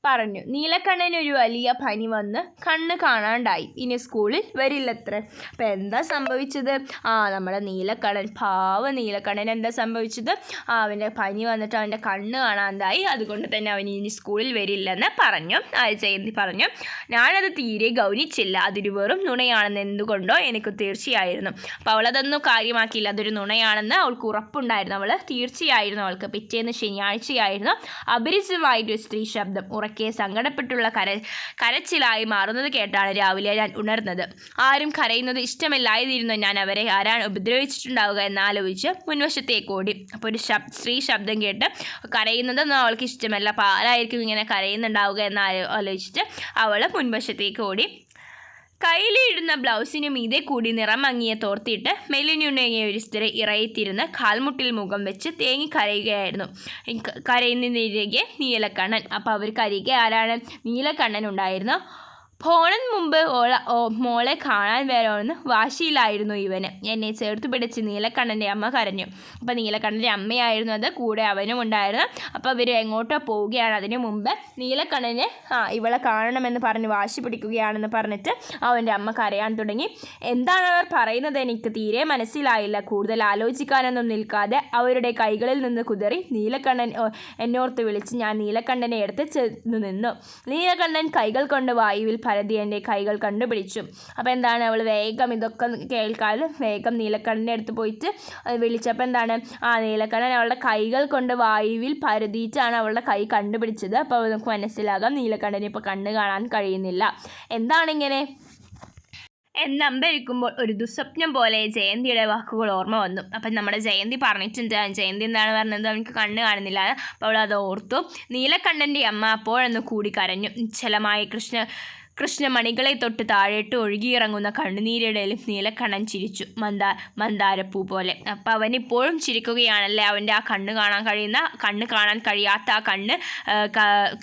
പറഞ്ഞു. നീലക്കണ്ണന് ഒരു വലിയ പനി വന്ന് കണ്ണ് കാണാണ്ടായി. ഇനി സ്കൂളിൽ വരില്ലത്ര. അപ്പം എന്താ സംഭവിച്ചത്? ആ നമ്മുടെ നീലക്കണ്ണൻ പാവ നീലക്കണ്ണൻ എന്താ സംഭവിച്ചത്? ആ അവന്റെ പനി വന്നിട്ട് അവന്റെ കണ്ണ് കാണാണ്ടായി. അതുകൊണ്ട് തന്നെ അവൻ ഇനി സ്കൂളിൽ വരില്ലെന്ന് പറഞ്ഞു. ജയന്തി പറഞ്ഞു. ഞാനത് തീരെ ഗൗനിച്ചില്ല. അതൊരു വെറും നുണയാണെന്ന് എന്തുകൊണ്ടോ എനിക്ക് തീർച്ചയായിരുന്നു. അപ്പോൾ അവളതൊന്നും കാര്യമാക്കിയില്ല. അതൊരു നുണയാണെന്ന് അവൾക്ക് ഉറപ്പുണ്ടായിരുന്നു. അവൾ തീർച്ചയായിരുന്നു അവൾക്ക്. പിറ്റേന്ന് ശനിയാഴ്ചയായിരുന്നു അപരിചിതമായിട്ടൊരു സ്ത്രീ ശബ്ദം ഉറക്കെ സങ്കടപ്പെട്ടുള്ള കര കരച്ചിലായി മാറുന്നത് കേട്ടാണ് രാവിലെ ഞാൻ ഉണർന്നത്. ആരും കരയുന്നത് ഇഷ്ടമില്ലായിരുന്നു ഞാൻ അവരെ ആരാണ് ഉപദ്രവിച്ചിട്ടുണ്ടാവുക എന്നാലോചിച്ച് മുൻവശത്തേക്ക് ഓടി. അപ്പോൾ ഒരു ശബ് സ്ത്രീ ശബ്ദം കേട്ട് കരയുന്നതൊന്നും അവൾക്ക് ഇഷ്ടമല്ല. അപ്പോൾ ആരായിരിക്കും ഇങ്ങനെ കരയുന്നുണ്ടാവുക എന്ന് ആലോ- ആലോചിച്ചിട്ട് അവൾ മുൻവശത്തേക്ക് ഓടി. കയ്യിലിടുന്ന ബ്ലൗസിന് മീതെ കൂടി നിറം മങ്ങിയ തോർത്തിയിട്ട് മെലിനുണങ്ങിയ ഒരു സ്ത്രീ ഇറയിത്തിരുന്ന് കാൽമുട്ടിൽ മുഖം വെച്ച് തേങ്ങി കരയുകയായിരുന്നു. കരയുന്നതിരികെ നീലക്കണ്ണൻ. അപ്പോൾ അവർക്കരികെ ആരാണ്? നീലക്കണ്ണൻ ഉണ്ടായിരുന്നു. ഫോണിന് മുമ്പ് ഓള മോളെ കാണാൻ വരണമെന്ന് വാശിയിലായിരുന്നു ഇവന്. എന്നെ ചേർത്ത് പിടിച്ച് നീലക്കണ്ണന്റെ അമ്മ കരഞ്ഞു. അപ്പോൾ നീലക്കണ്ണന്റെ അമ്മയായിരുന്നു അത് കൂടെ അവനും ഉണ്ടായിരുന്നു. അപ്പോൾ അവർ എങ്ങോട്ടോ പോവുകയാണ്. അതിന് മുമ്പ് നീലക്കണ്ണന് ആ ഇവളെ കാണണമെന്ന് പറഞ്ഞ് വാശി പിടിക്കുകയാണെന്ന് പറഞ്ഞിട്ട് അവന്റെ അമ്മ കരയാൻ തുടങ്ങി. എന്താണ് അവർ പറയുന്നത് എനിക്ക് തീരെ മനസ്സിലായില്ല. കൂടുതൽ ആലോചിക്കാനൊന്നും നിൽക്കാതെ അവരുടെ കൈകളിൽ നിന്ന് കുതിറി നീലക്കണ്ണൻ എന്നോർത്ത് വിളിച്ച് ഞാൻ നീലക്കണ്ണനെ എടുത്ത് ചെന്ന് നിന്നു. നീലക്കണ്ണൻ കൈകൾ കൊണ്ട് വായുവിൽ എന്റെ കൈകൾ കണ്ടുപിടിച്ചു. അപ്പോൾ എന്താണ് അവൾ വേഗം ഇതൊക്കെ കേൾക്കാതെ വേഗം നീലക്കണ്ണന്റെ അടുത്ത് പോയിട്ട് വിളിച്ചപ്പോൾ എന്താണ്? ആ നീലക്കണ്ണൻ അവളുടെ കൈകൾ കൊണ്ട് വായുവിൽ പരതിയിട്ടാണ് അവളുടെ കൈ കണ്ടുപിടിച്ചത്. അപ്പോൾ നമുക്ക് മനസ്സിലാകാം നീലക്കണ്ണന് ഇപ്പോൾ കണ്ണ് കാണാൻ കഴിയുന്നില്ല. എന്താണിങ്ങനെ? എന്നമ്പരിക്കുമ്പോൾ ഒരു ദുസ്വപ്നം പോലെ ജയന്തിയുടെ വാക്കുകൾ ഓർമ്മ വന്നു. അപ്പം നമ്മുടെ ജയന്തി പറഞ്ഞിട്ടുണ്ട്. ജയന്തി എന്താണ് പറഞ്ഞത്? അവൾക്ക് കണ്ണ് കാണുന്നില്ല. അപ്പോൾ അവൾ അത് ഓർത്തു. നീലക്കണ്ണന്റെ അമ്മ അപ്പോഴൊന്ന് കൂടി കരഞ്ഞു. നിശ്ചലമായ കൃഷ്ണ കൃഷ്ണമണികളെ തൊട്ട് താഴേട്ട് ഒഴുകിയിറങ്ങുന്ന കണ്ണുനീരിടയിലും നീലക്കണ്ണൻ ചിരിച്ചു. മന്ദാ മന്ദാരപ്പൂ പോലെ. അപ്പം അവനിപ്പോഴും ചിരിക്കുകയാണല്ലേ? അവന്റെ ആ കണ്ണ് കാണാൻ കഴിയുന്ന കണ്ണ് കാണാൻ കഴിയാത്ത ആ കണ്ണ്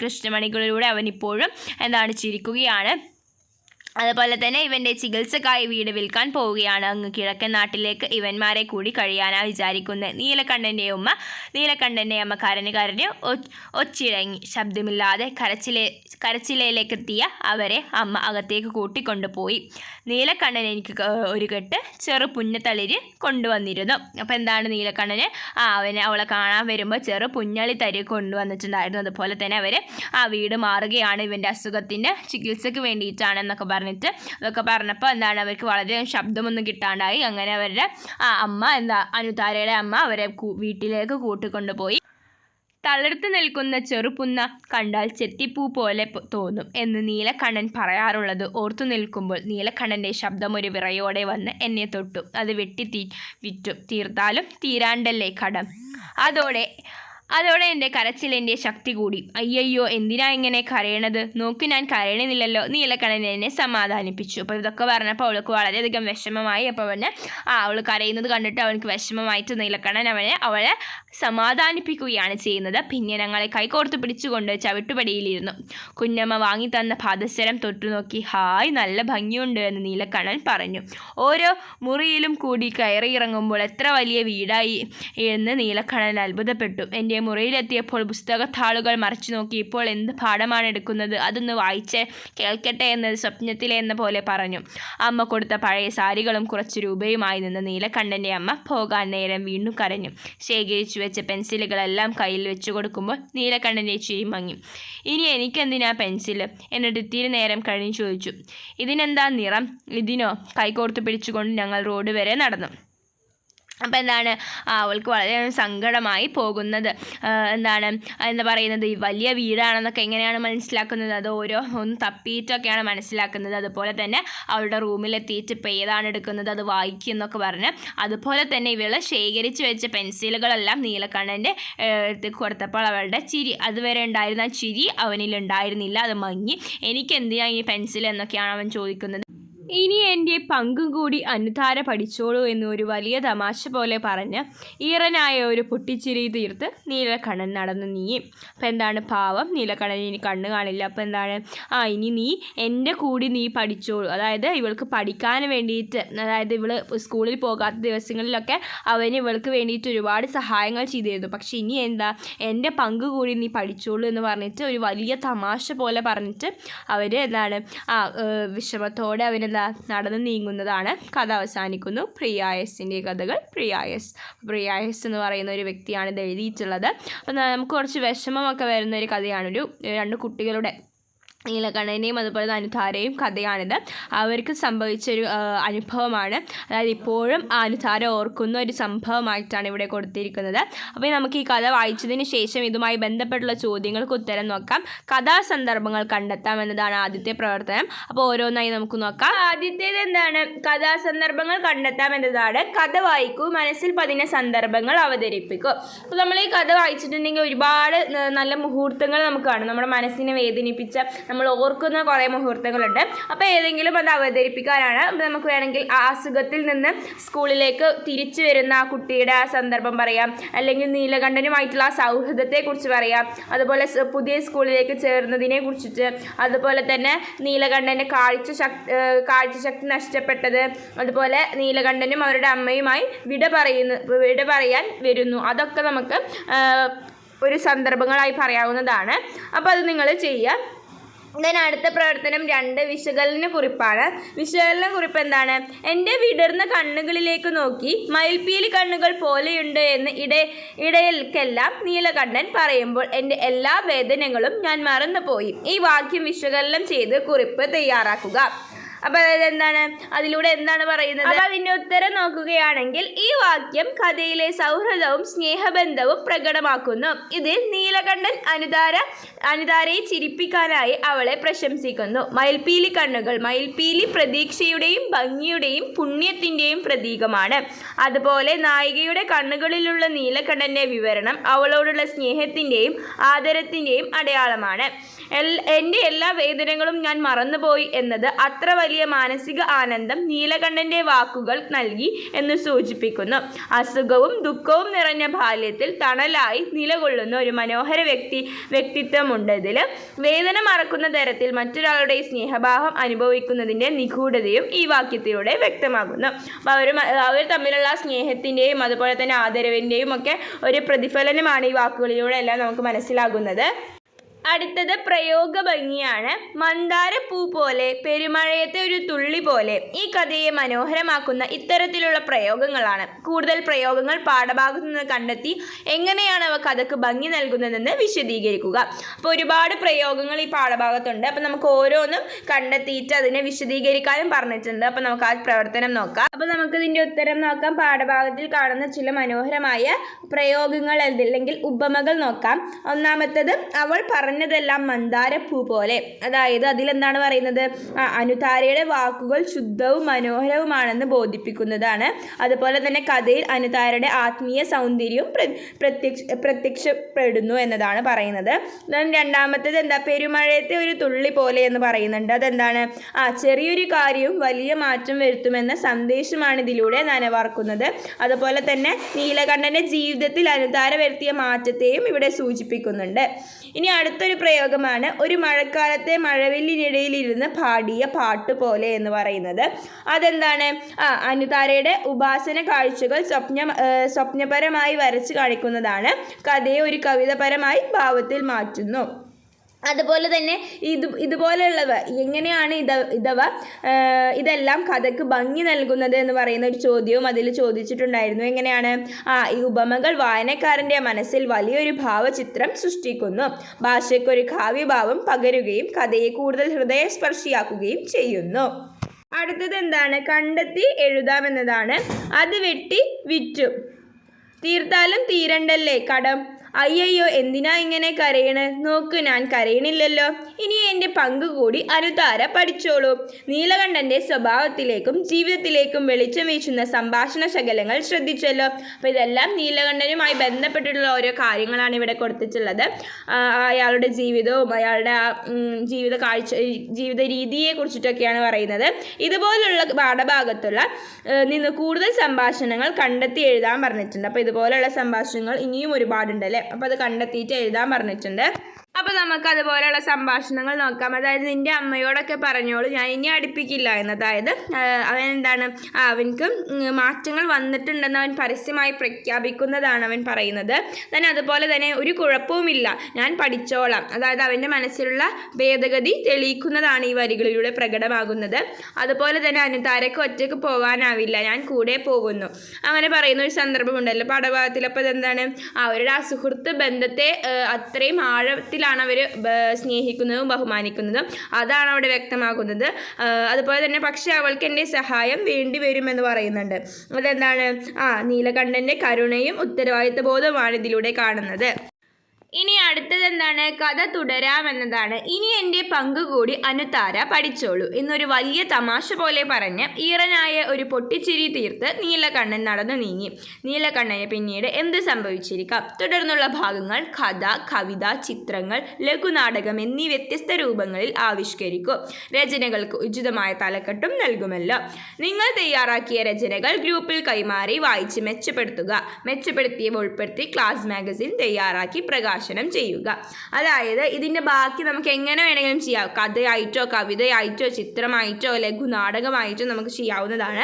കൃഷ്ണമണികളിലൂടെ അവനിപ്പോഴും എന്താണ് ചിരിക്കുകയാണ്. അതുപോലെ തന്നെ ഇവന്റെ ചികിത്സക്കായി വീട് വിൽക്കാൻ പോവുകയാണ്. അങ്ങ് കിഴക്കൻ നാട്ടിലേക്ക് ഇവന്മാരെ കൂടി കഴിയാനാ വിചാരിക്കുന്നത് നീലക്കണ്ണന്റെ ഉമ്മ നീലക്കണ്ണന്റെ അമ്മ കരഞ്ഞു കരഞ്ഞ് ഒച്ചിഴങ്ങി. ശബ്ദമില്ലാതെ കരച്ചിലെ കരച്ചിലയിലേക്കെത്തിയ അവരെ അമ്മ അകത്തേക്ക് കൂട്ടിക്കൊണ്ടുപോയി. നീലക്കണ്ണൻ എനിക്ക് ഒരു കെട്ട് ചെറു പുന്നത്തളിര് കൊണ്ടുവന്നിരുന്നു. അപ്പോൾ എന്താണ് നീലക്കണ്ണന് ആ അവനെ അവളെ കാണാൻ വരുമ്പോൾ ചെറു പുഞ്ഞളി തരി കൊണ്ടുവന്നിട്ടുണ്ടായിരുന്നു. അതുപോലെ തന്നെ അവർ ആ വീട് മാറുകയാണ് ഇവന്റെ അസുഖത്തിന്റെ ചികിത്സയ്ക്ക് വേണ്ടിയിട്ടാണെന്നൊക്കെ പറഞ്ഞിട്ട് അതൊക്കെ പറഞ്ഞപ്പോൾ എന്താണ് അവർക്ക് വളരെയധികം ശബ്ദമൊന്നും കിട്ടാണ്ടായി. അങ്ങനെ അവരുടെ ആ അമ്മ എന്താ അനുതാരയുടെ അമ്മ അവരെ വീട്ടിലേക്ക് കൂട്ടിക്കൊണ്ടുപോയി. തളർത്ത് നിൽക്കുന്ന ചെറുപുന്ന കണ്ടാൽ ചെത്തിപ്പൂ പോലെ തോന്നും എന്ന് നീലക്കണ്ണൻ പറയാറുള്ളത് ഓർത്തു നിൽക്കുമ്പോൾ നീലക്കണ്ണന്റെ ശബ്ദം ഒരു വിറയോടെ വന്ന് എന്നെ തൊട്ടു. അത് വെട്ടി തീ വിറ്റു. തീർത്താലും തീരാണ്ടല്ലേ കടം. അതോടെ അതോടെ എന്റെ കരച്ചിലിന്റെ ശക്തി കൂടി. അയ്യയ്യോ എന്തിനാ ഇങ്ങനെ കരയണത്? നോക്കി ഞാൻ കരയണില്ലല്ലോ. നീലക്കണ്ണൻ എന്നെ സമാധാനിപ്പിച്ചു. അപ്പോൾ ഇതൊക്കെ പറഞ്ഞപ്പോൾ അവൾക്ക് വളരെയധികം വിഷമമായി. അപ്പോൾ അവന് ആ അവൾ കരയുന്നത് കണ്ടിട്ട് അവൾക്ക് വിഷമമായിട്ട് നീലക്കണ്ണൻ അവനെ അവളെ സമാധാനിപ്പിക്കുകയാണ് ചെയ്യുന്നത്. പിന്നെ ഞങ്ങളെ കൈകോർത്ത് പിടിച്ചുകൊണ്ട് ചവിട്ടുപടിയിലിരുന്നു. കുഞ്ഞമ്മ വാങ്ങി തന്ന പാദസരം തൊട്ടുനോക്കി ഹായ് നല്ല ഭംഗിയുണ്ട് എന്ന് നീലക്കണ്ണൻ പറഞ്ഞു. ഓരോ മുറിയിലും കൂടി കയറി ഇറങ്ങുമ്പോൾ എത്ര വലിയ വീടായി എന്ന് നീലക്കണ്ണൻ അത്ഭുതപ്പെട്ടു. എന്റെ മുറിയിലെത്തിയപ്പോൾ പുസ്തകത്താളുകൾ മറിച്ചു നോക്കി ഇപ്പോൾ എന്ത് പാഠമാണ് എടുക്കുന്നത്? അതൊന്ന് വായിച്ച് കേൾക്കട്ടെ എന്ന് സ്വപ്നത്തിലെ എന്ന പോലെ പറഞ്ഞു. അമ്മ കൊടുത്ത പഴയ സാരികളും കുറച്ച് രൂപയുമായി നിന്ന് നീലക്കണ്ഠന്റെ അമ്മ പോകാൻ നേരം വീണ്ടും കരഞ്ഞു. ശേഖരിച്ചു വെച്ച പെൻസിലുകളെല്ലാം കയ്യിൽ വെച്ചു കൊടുക്കുമ്പോൾ നീലക്കണ്ഠന്റെ ചിരി മങ്ങി. ഇനി എനിക്കെന്തിനാ പെൻസിൽ എന്നിട്ട് ഇത്തിരി നേരം കഴിഞ്ഞ് ചോദിച്ചു. ഇതിനെന്താ നിറം? ഇതിനോ? കൈകോർത്ത് പിടിച്ചുകൊണ്ട് ഞങ്ങൾ റോഡ് വരെ നടന്നു. അപ്പം എന്താണ് അവൾക്ക് വളരെ സങ്കടമായി പോകുന്നത്. എന്താണ് എന്താ പറയുന്നത് ഈ വലിയ വീടാണെന്നൊക്കെ എങ്ങനെയാണ് മനസ്സിലാക്കുന്നത്? അത് ഓരോ ഒന്ന് തപ്പിയിട്ടൊക്കെയാണ് മനസ്സിലാക്കുന്നത്. അതുപോലെ തന്നെ അവളുടെ റൂമിലെത്തിയിട്ട് ഇപ്പം ഏതാണ് എടുക്കുന്നത് അത് വായിക്കും എന്നൊക്കെ പറഞ്ഞ് അതുപോലെ തന്നെ ഇവൾ ശേഖരിച്ച് വെച്ച പെൻസിലുകളെല്ലാം നീലക്കണ്ണന്റെ എടുത്ത് കൊടുത്തപ്പോൾ അവളുടെ ചിരി അതുവരെ ഉണ്ടായിരുന്ന ചിരി അവനിൽ ഉണ്ടായിരുന്നില്ല അത് മങ്ങി എനിക്ക് എന്തിനാ ഈ പെൻസിൽ എന്നൊക്കെയാണ് അവൻ ചോദിക്കുന്നത്? ഇനി എന്റെ പങ്കും കൂടി അനുധാര പഠിച്ചോളൂ എന്ന് ഒരു വലിയ തമാശ പോലെ പറഞ്ഞ് ഈറനായ ഒരു പൊട്ടിച്ചിരി തീർത്ത് നീലക്കണ്ണൻ നടന്നു നീയും അപ്പം എന്താണ് പാവം? നീലക്കണ്ണൻ ഇനി കണ്ണ് കാണില്ല. അപ്പം എന്താണ്? ആ ഇനി നീ എന്റെ കൂടി നീ പഠിച്ചോളൂ. അതായത് ഇവൾക്ക് പഠിക്കാൻ വേണ്ടിയിട്ട് അതായത് ഇവൾ സ്കൂളിൽ പോകാത്ത ദിവസങ്ങളിലൊക്കെ അവന് ഇവൾക്ക് വേണ്ടിയിട്ട് ഒരുപാട് സഹായങ്ങൾ ചെയ്തിരുന്നു. പക്ഷെ ഇനി എന്താ? എന്റെ പങ്ക് കൂടി നീ പഠിച്ചോളൂ എന്ന് പറഞ്ഞിട്ട് ഒരു വലിയ തമാശ പോലെ പറഞ്ഞിട്ട് അവർ എന്താണ്? ആ വിഷമത്തോടെ അവനെന്താ നടന്ന് നീങ്ങുന്നതാണ് കഥ അവസാനിക്കുന്നു. പ്രിയായസിന്റെ കഥകൾ പ്രിയായസ്. പ്രിയായസ് എന്ന് പറയുന്ന ഒരു വ്യക്തിയാണ് ഇത് എഴുതിയിട്ടുള്ളത്. അപ്പം നമുക്ക് കുറച്ച് വിഷമമൊക്കെ വരുന്ന ഒരു കഥയാണ്. ഒരു രണ്ട് കുട്ടികളുടെ നീലക്കണ്ണനെയും അതുപോലെ തന്നെ അനുധാരയും കഥയാണിത്. അവർക്ക് സംഭവിച്ചൊരു അനുഭവമാണ്. അതായത് ഇപ്പോഴും അനുധാര ഓർക്കുന്ന ഒരു സംഭവമായിട്ടാണ് ഇവിടെ കൊടുത്തിരിക്കുന്നത്. അപ്പോൾ നമുക്ക് ഈ കഥ വായിച്ചതിന് ശേഷം ഇതുമായി ബന്ധപ്പെട്ടുള്ള ചോദ്യങ്ങൾക്ക് ഉത്തരം നോക്കാം. കഥാസന്ദർഭങ്ങൾ കണ്ടെത്താം എന്നതാണ് ആദ്യത്തെ പ്രവർത്തനം. അപ്പോൾ ഓരോന്നായി നമുക്ക് നോക്കാം. ആദ്യത്തേത് എന്താണ്? കഥാസന്ദർഭങ്ങൾ കണ്ടെത്താം എന്നതാണ്. കഥ വായിക്കൂ മനസ്സിൽ പതിന സന്ദർഭങ്ങൾ അവതരിപ്പിക്കൂ. അപ്പോൾ നമ്മൾ ഈ കഥ വായിച്ചിട്ടുണ്ടെങ്കിൽ ഒരുപാട് നല്ല മുഹൂർത്തങ്ങൾ നമുക്ക് കാണും. നമ്മുടെ മനസ്സിനെ വേദനിപ്പിച്ച നമ്മൾ ഓർക്കുന്ന കുറേ മുഹൂർത്തങ്ങളുണ്ട്. അപ്പോൾ ഏതെങ്കിലും അത് അവതരിപ്പിക്കാനാണ്. നമുക്ക് വേണമെങ്കിൽ ആ അസുഖത്തിൽ നിന്ന് സ്കൂളിലേക്ക് തിരിച്ചു വരുന്ന ആ കുട്ടിയുടെ ആ സന്ദർഭം പറയാം. അല്ലെങ്കിൽ നീലകണ്ഠനുമായിട്ടുള്ള ആ സൗഹൃദത്തെക്കുറിച്ച് പറയാം. അതുപോലെ പുതിയ സ്കൂളിലേക്ക് ചേർന്നതിനെ കുറിച്ചിട്ട് അതുപോലെ തന്നെ നീലകണ്ഠന്റെ കാഴ്ച ശക്തി കാഴ്ചശക്തി നഷ്ടപ്പെട്ടത് അതുപോലെ നീലകണ്ഠനും അവരുടെ അമ്മയുമായി വിട പറയുന്നു വിട പറയാൻ വരുന്നു. അതൊക്കെ നമുക്ക് ഒരു സന്ദർഭങ്ങളായി പറയാവുന്നതാണ്. അപ്പോൾ അത് നിങ്ങൾ ചെയ്യുക. ദെൻ അടുത്ത പ്രവർത്തനം രണ്ട് വിശകലന കുറിപ്പാണ്. വിശകലന കുറിപ്പ് എന്താണ്? എന്റെ വിടർന്ന കണ്ണുകളിലേക്ക് നോക്കി മയിൽപ്പീലി കണ്ണുകൾ പോലെയുണ്ട് എന്ന് ഇട ഇടയിൽക്കെല്ലാം നീലകണ്ഠൻ പറയുമ്പോൾ എന്റെ എല്ലാ വേദനകളും ഞാൻ മറന്നുപോയി. ഈ വാക്യം വിശകലനം ചെയ്ത് കുറിപ്പ് തയ്യാറാക്കുക. അപ്പോൾ അതായത് എന്താണ് അതിലൂടെ എന്താണ് പറയുന്നത്? അപ്പോൾ അതിന്റെ ഉത്തരം നോക്കുകയാണെങ്കിൽ ഈ വാക്യം കഥയിലെ സൗഹൃദവും സ്നേഹബന്ധവും പ്രകടമാക്കുന്നു. ഇതിൽ നീലകണ്ഠൻ അനുതാര അനുതാരയെ ചിരിപ്പിക്കാനായി അവളെ പ്രശംസിക്കുന്നു. മയിൽപീലി കണ്ണുകൾ മയിൽപീലി പ്രതീക്ഷയുടെയും ഭംഗിയുടെയും പുണ്യത്തിന്റെയും പ്രതീകമാണ്. അതുപോലെ നായികയുടെ കണ്ണുകളിലുള്ള നീലകണ്ഠന്റെ വിവരണം അവളോടുള്ള സ്നേഹത്തിന്റെയും ആദരത്തിന്റെയും അടയാളമാണ്. എന്റെ എല്ലാ വേദനകളും ഞാൻ മറന്നുപോയി എന്നത് അത്ര വലിയ മാനസിക ആനന്ദം നീലകണ്ഠന്റെ വാക്കുകൾ നൽകി എന്ന് സൂചിപ്പിക്കുന്നു. അസുഖവും ദുഃഖവും നിറഞ്ഞ ബാല്യത്തിൽ തണലായി നിലകൊള്ളുന്ന ഒരു മനോഹര വ്യക്തി വ്യക്തിത്വമുണ്ടതിൽ വേദന മറക്കുന്ന തരത്തിൽ മറ്റൊരാളുടെ സ്നേഹഭാവം അനുഭവിക്കുന്നതിന്റെ നിഗൂഢതയും ഈ വാക്യത്തിലൂടെ വ്യക്തമാകുന്നു. അവർ അവർ തമ്മിലുള്ള സ്നേഹത്തിന്റെയും അതുപോലെ തന്നെ ആദരവിന്റെയും ഒക്കെ ഒരു പ്രതിഫലനമാണ് ഈ വാക്കുകളിലൂടെ എല്ലാം നമുക്ക് മനസ്സിലാകുന്നത്. അടുത്തത് പ്രയോഗ ഭംഗിയാണ് മന്ദാര പൂ പോലെ പെരുമഴയത്തെ ഒരു തുള്ളി പോലെ ഈ കഥയെ മനോഹരമാക്കുന്ന ഇത്തരത്തിലുള്ള പ്രയോഗങ്ങളാണ്. കൂടുതൽ പ്രയോഗങ്ങൾ പാഠഭാഗത്തു നിന്ന് കണ്ടെത്തി എങ്ങനെയാണ് അവ കഥക്ക് ഭംഗി നൽകുന്നതെന്ന് വിശദീകരിക്കുക. അപ്പോൾ ഒരുപാട് പ്രയോഗങ്ങൾ ഈ പാഠഭാഗത്തുണ്ട്. അപ്പോൾ നമുക്ക് ഓരോന്നും കണ്ടെത്തിയിട്ട് അതിനെ വിശദീകരിക്കാനും പറഞ്ഞിട്ടുണ്ട്. അപ്പോൾ നമുക്ക് ആ പ്രവർത്തനം നോക്കാം. അപ്പോൾ നമുക്ക് ഇതിന്റെ ഉത്തരം നോക്കാം. പാഠഭാഗത്തിൽ കാണുന്ന ചില മനോഹരമായ പ്രയോഗങ്ങൾ അല്ലെങ്കിൽ ഉപമകൾ നോക്കാം. ഒന്നാമത്തത് അവൾ പറഞ്ഞതെല്ലാം മന്ദാരപ്പൂ പോലെ. അതായത് അതിലെന്താണ് പറയുന്നത്? അനുതാരയുടെ വാക്കുകൾ ശുദ്ധവും മനോഹരവുമാണെന്ന് ബോധിപ്പിക്കുന്നതാണ്. അതുപോലെ തന്നെ കഥയിൽ അനുതാരയുടെ ആത്മീയ സൗന്ദര്യവും പ്രത്യക്ഷ പ്രത്യക്ഷപ്പെടുന്നു എന്നതാണ് പറയുന്നത്. രണ്ടാമത്തേത് എന്താ? പെരുമഴയത്തെ ഒരു തുള്ളി പോലെ എന്ന് പറയുന്നുണ്ട്. അതെന്താണ്? ആ ചെറിയൊരു കാര്യവും വലിയ മാറ്റം വരുത്തുമെന്ന സന്ദേശമാണ് ഇതിലൂടെ നനവാർക്കുന്നത്. അതുപോലെ തന്നെ നീലകണ്ഠന്റെ ജീവിതത്തിൽ അനുതാര വരുത്തിയ മാറ്റത്തെയും ഇവിടെ സൂചിപ്പിക്കുന്നുണ്ട്. ഇനി അടുത്തൊരു പ്രയോഗമാണ് ഒരു മഴക്കാലത്തെ മഴവില്ലിനിടയിലിരുന്ന് പാടിയ പാട്ട് പോലെ എന്ന് പറയുന്നത്. അതെന്താണ്? ആ അനുതാരയുടെ ഉപാസന കാഴ്ചകൾ സ്വപ്ന സ്വപ്നപരമായി വരച്ച് കാണിക്കുന്നതാണ്. കഥയെ ഒരു കവിതപരമായി ഭാവത്തിൽ മാറ്റുന്നു. അതുപോലെ തന്നെ ഇത് ഇതുപോലെയുള്ളവ എങ്ങനെയാണ് ഇത ഇതവ ഇതെല്ലാം കഥയ്ക്ക് ഭംഗി നൽകുന്നത് എന്ന് പറയുന്ന ഒരു ചോദ്യവും അതിൽ ചോദിച്ചിട്ടുണ്ടായിരുന്നു. എങ്ങനെയാണ്? ആ ഈ ഉപമകൾ വായനക്കാരന്റെ മനസ്സിൽ വലിയൊരു ഭാവചിത്രം സൃഷ്ടിക്കുന്നു. ഭാഷയ്ക്കൊരു കാവ്യഭാവം പകരുകയും കഥയെ കൂടുതൽ ഹൃദയസ്പർശിയാക്കുകയും ചെയ്യുന്നു. അടുത്തത് എന്താണ്? കണ്ടെത്തി എഴുതാമെന്നതാണ് അത് വെട്ടി വിറ്റു. തീർത്താലും തീരണ്ടല്ലേ കടം? അയ്യയ്യോ എന്തിനാ ഇങ്ങനെ കരയണ്? നോക്ക് ഞാൻ കരയണില്ലല്ലോ. ഇനി എന്റെ പങ്ക് കൂടി അനുതാര പഠിച്ചോളൂ. നീലകണ്ഠന്റെ സ്വഭാവത്തിലേക്കും ജീവിതത്തിലേക്കും വെളിച്ചം വീശുന്ന സംഭാഷണ ശകലങ്ങൾ ശ്രദ്ധിച്ചല്ലോ. അപ്പോൾ ഇതെല്ലാം നീലകണ്ഠനുമായി ബന്ധപ്പെട്ടിട്ടുള്ള ഓരോ കാര്യങ്ങളാണ് ഇവിടെ കൊടുത്തിട്ടുള്ളത്. അയാളുടെ ജീവിതവും അയാളുടെ ജീവിത കാഴ്ച ജീവിത രീതിയെ കുറിച്ചിട്ടൊക്കെയാണ് പറയുന്നത്. ഇതുപോലുള്ള പാഠഭാഗത്തുള്ള നിന്ന് കൂടുതൽ സംഭാഷണങ്ങൾ കണ്ടെത്തി എഴുതാൻ പറഞ്ഞിട്ടുണ്ട്. അപ്പോൾ ഇതുപോലുള്ള സംഭാഷണങ്ങൾ ഇനിയും ഒരുപാടുണ്ട് അല്ലേ അപ്പോൾ അത് കണ്ടെത്തിയിട്ട് എഴുതാൻ പറഞ്ഞിട്ടുണ്ട്. അപ്പോൾ നമുക്ക് അതുപോലെയുള്ള സംഭാഷണങ്ങൾ നോക്കാം. അതായത് നിന്റെ അമ്മയോടൊക്കെ പറഞ്ഞോളൂ ഞാൻ ഇനി അടുപ്പിക്കില്ല എന്ന് അതായത് അവൻ എന്താണ്? അവൻക്ക് മാറ്റങ്ങൾ വന്നിട്ടുണ്ടെന്ന് അവൻ പരസ്യമായി പ്രഖ്യാപിക്കുന്നതാണ് അവൻ പറയുന്നത്. തന്നെ അതുപോലെ തന്നെ ഒരു കുഴപ്പവുമില്ല ഞാൻ പഠിച്ചോളാം. അതായത് അവന്റെ മനസ്സിലുള്ള ഭേദഗതി തെളിയിക്കുന്നതാണ് ഈ വരികളിലൂടെ പ്രകടമാകുന്നത്. അതുപോലെ തന്നെ അനുതാരക്ക് ഒറ്റയ്ക്ക് പോകാനാവില്ല ഞാൻ കൂടെ പോകുന്നു. അങ്ങനെ പറയുന്ന ഒരു സന്ദർഭമുണ്ടല്ലോ. പാഠഭാഗത്തിൽ അപ്പോൾ ഇതെന്താണ്? അവരുടെ ആ സുഹൃത്ത് ബന്ധത്തെ അത്രയും അത്രയും ആഴത്തിലാണ് അവർ സ്നേഹിക്കുന്നതും ബഹുമാനിക്കുന്നതും. അതാണ് അവിടെ വ്യക്തമാകുന്നത്. അതുപോലെ തന്നെ പക്ഷേ അവൾക്ക് എന്റെ സഹായം വേണ്ടി വരുമെന്ന് പറയുന്നുണ്ട്. അതെന്താണ്? ആ നീലകണ്ഠന്റെ കരുണയും ഉത്തരവാദിത്വ ബോധവുമാണ് ഇതിലൂടെ കാണുന്നത്. ഇനി അടുത്തത് എന്താണ് കഥ തുടരാമെന്നതാണ്. ഇനി എന്റെ പങ്ക് കൂടി അനുതാര പഠിച്ചോളൂ. എന്നൊരു വലിയ തമാശ പോലെ പറഞ്ഞ് ഈറനായ ഒരു പൊട്ടിച്ചിരി തീർത്ത് നീലകണ്ണൻ നടന്നു നീങ്ങി. നീലകണ്ണന് പിന്നീട് എന്ത് സംഭവിച്ചിരിക്കാം? തുടർന്നുള്ള ഭാഗങ്ങൾ കഥ കവിത ചിത്രങ്ങൾ ലഘുനാടകം എന്നീ വ്യത്യസ്ത രൂപങ്ങളിൽ ആവിഷ്കരിക്കും. രചനകൾക്ക് ഉചിതമായ തലക്കെട്ടും നൽകുമല്ലോ. നിങ്ങൾ തയ്യാറാക്കിയ രചനകൾ ഗ്രൂപ്പിൽ കൈമാറി വായിച്ച് മെച്ചപ്പെടുത്തുക. മെച്ചപ്പെടുത്തിയവ ഉൾപ്പെടുത്തി ക്ലാസ് മാഗസിൻ തയ്യാറാക്കി പ്രകാശനം ചെയ്യുക. അതായത് ഇതിന്റെ ബാക്കി നമുക്ക് എങ്ങനെ വേണമെങ്കിലും ചെയ്യാം. കഥയായിട്ടോ കവിതയായിട്ടോ ചിത്രമായിട്ടോ ലഘു നാടകമായിട്ടോ നമുക്ക് ചെയ്യാവുന്നതാണ്.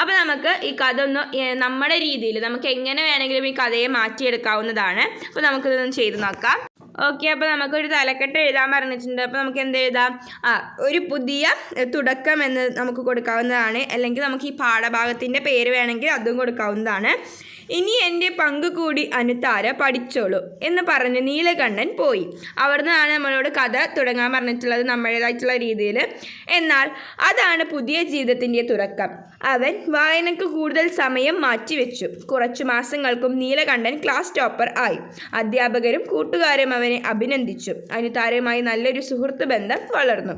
അപ്പോൾ നമുക്ക് ഈ കഥ ഒന്ന് നമ്മുടെ രീതിയിൽ നമുക്ക് എങ്ങനെ വേണമെങ്കിലും ഈ കഥയെ മാറ്റിയെടുക്കാവുന്നതാണ്. അപ്പോൾ നമുക്കിതൊന്ന് ചെയ്ത് നോക്കാം. ഓക്കെ അപ്പോൾ നമുക്കൊരു തലക്കെട്ട് എഴുതാൻ പറഞ്ഞിട്ടുണ്ട്. അപ്പോൾ നമുക്ക് എന്ത് എഴുതാം? ആ ഒരു പുതിയ തുടക്കം എന്ന് നമുക്ക് കൊടുക്കാവുന്നതാണ്. അല്ലെങ്കിൽ നമുക്ക് ഈ പാഠഭാഗത്തിന്റെ പേര് വേണമെങ്കിൽ അതും കൊടുക്കാവുന്നതാണ്. ഇനി എന്റെ പങ്ക് കൂടി അനുതാര പഠിച്ചോളൂ എന്ന് പറഞ്ഞ് നീലകണ്ഠൻ പോയി. അവിടുന്നാണ് നമ്മളോട് കഥ തുടങ്ങാൻ പറഞ്ഞിട്ടുള്ളത് നമ്മുടേതായിട്ടുള്ള രീതിയിൽ. എന്നാൽ അതാണ് പുതിയ ജീവിതത്തിന്റെ തുടക്കം. അവൻ വായനക്ക് കൂടുതൽ സമയം മാറ്റിവെച്ചു. കുറച്ചു മാസങ്ങൾക്കും നീലകണ്ഠൻ ക്ലാസ് ടോപ്പർ ആയി. അധ്യാപകരും കൂട്ടുകാരും അവനെ അഭിനന്ദിച്ചു. അനുതാരയുമായി നല്ലൊരു സുഹൃത്ത് ബന്ധം വളർന്നു.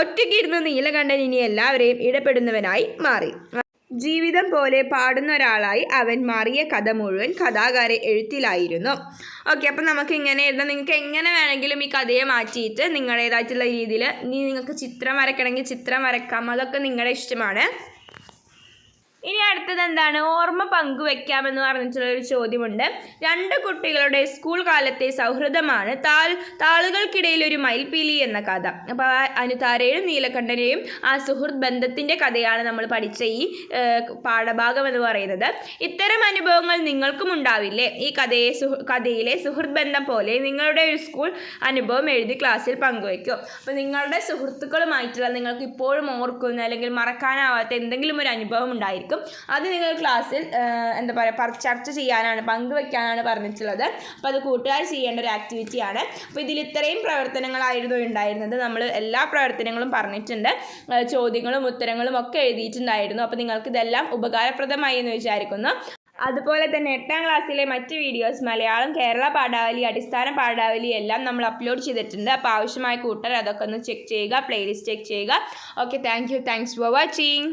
ഒറ്റയ്ക്കിരുന്ന് നീലകണ്ഠൻ ഇനി എല്ലാവരെയും ഇടപെടുന്നവനായി മാറി. ജീവിതം പോലെ പാടുന്ന ഒരാളായി അവൻ മാറിയ കഥ മുഴുവൻ കഥാകാരെ എഴുത്തിലായിരുന്നു. ഓക്കെ അപ്പം നമുക്ക് ഇങ്ങനെ എഴുതാം. നിങ്ങൾക്ക് എങ്ങനെ വേണമെങ്കിലും ഈ കഥയെ മാറ്റിയിട്ട് നിങ്ങളുടേതായിട്ടുള്ള രീതിയിൽ ഇനി നിങ്ങൾക്ക് ചിത്രം വരയ്ക്കണമെങ്കിൽ ചിത്രം വരക്കാം അതൊക്കെ നിങ്ങളുടെ ഇഷ്ടമാണ്. ഇനി അടുത്തത് എന്താണ്? ഓർമ്മ പങ്കുവെക്കാമെന്ന് പറഞ്ഞിട്ടുള്ള ഒരു ചോദ്യമുണ്ട്. രണ്ട് കുട്ടികളുടെ സ്കൂൾ കാലത്തെ സൗഹൃദമാണ് താൾ താളുകൾക്കിടയിൽ ഒരു മയിൽപീലി എന്ന കഥ. അപ്പോൾ അനുതാരയും നീലകണ്ഠനെയും ആ സുഹൃത്ത് ബന്ധത്തിന്റെ കഥയാണ് നമ്മൾ പഠിച്ച ഈ പാഠഭാഗം എന്ന് പറയുന്നത്. ഇത്തരം അനുഭവങ്ങൾ നിങ്ങൾക്കും ഉണ്ടാവില്ലേ? ഈ കഥയെ കഥയിലെ സുഹൃത്ത് ബന്ധം പോലെ നിങ്ങളുടെ ഒരു സ്കൂൾ അനുഭവം എഴുതി ക്ലാസ്സിൽ പങ്കുവയ്ക്കും അപ്പോൾ നിങ്ങളുടെ സുഹൃത്തുക്കളുമായിട്ടുള്ള നിങ്ങൾക്ക് ഇപ്പോഴും ഓർക്കുന്ന അല്ലെങ്കിൽ മറക്കാനാവാത്ത എന്തെങ്കിലും ഒരു അനുഭവം ഉണ്ടായിരിക്കും. അത് നിങ്ങൾ ക്ലാസ്സിൽ എന്താ പറയുക ചർച്ച ചെയ്യാനാണ് പങ്കുവെക്കാനാണ് പറഞ്ഞിട്ടുള്ളത്. അപ്പോൾ അത് കൂട്ടുകാർ ചെയ്യേണ്ട ഒരു ആക്ടിവിറ്റിയാണ് അപ്പോൾ ഇതിൽ ഇത്രയും പ്രവർത്തനങ്ങളായിരുന്നു ഉണ്ടായിരുന്നത്. നമ്മൾ എല്ലാ പ്രവർത്തനങ്ങളും പറഞ്ഞിട്ടുണ്ട്. ചോദ്യങ്ങളും ഉത്തരങ്ങളും ഒക്കെ എഴുതിയിട്ടുണ്ടായിരുന്നു. അപ്പോൾ നിങ്ങൾക്ക് ഇതെല്ലാം ഉപകാരപ്രദമായി എന്ന് വിചാരിക്കുന്നു. അതുപോലെ തന്നെ എട്ടാം ക്ലാസ്സിലെ മറ്റ് വീഡിയോസ് മലയാളം കേരള പാഠാവലി അടിസ്ഥാന പാഠാവലി എല്ലാം നമ്മൾ അപ്ലോഡ് ചെയ്തിട്ടുണ്ട്. അപ്പോൾ ആവശ്യമായ കൂട്ടർ അതൊക്കെ ഒന്ന് ചെക്ക് ചെയ്യുക പ്ലേലിസ്റ്റ് ചെക്ക് ചെയ്യുക. Okay thank you thanks for watching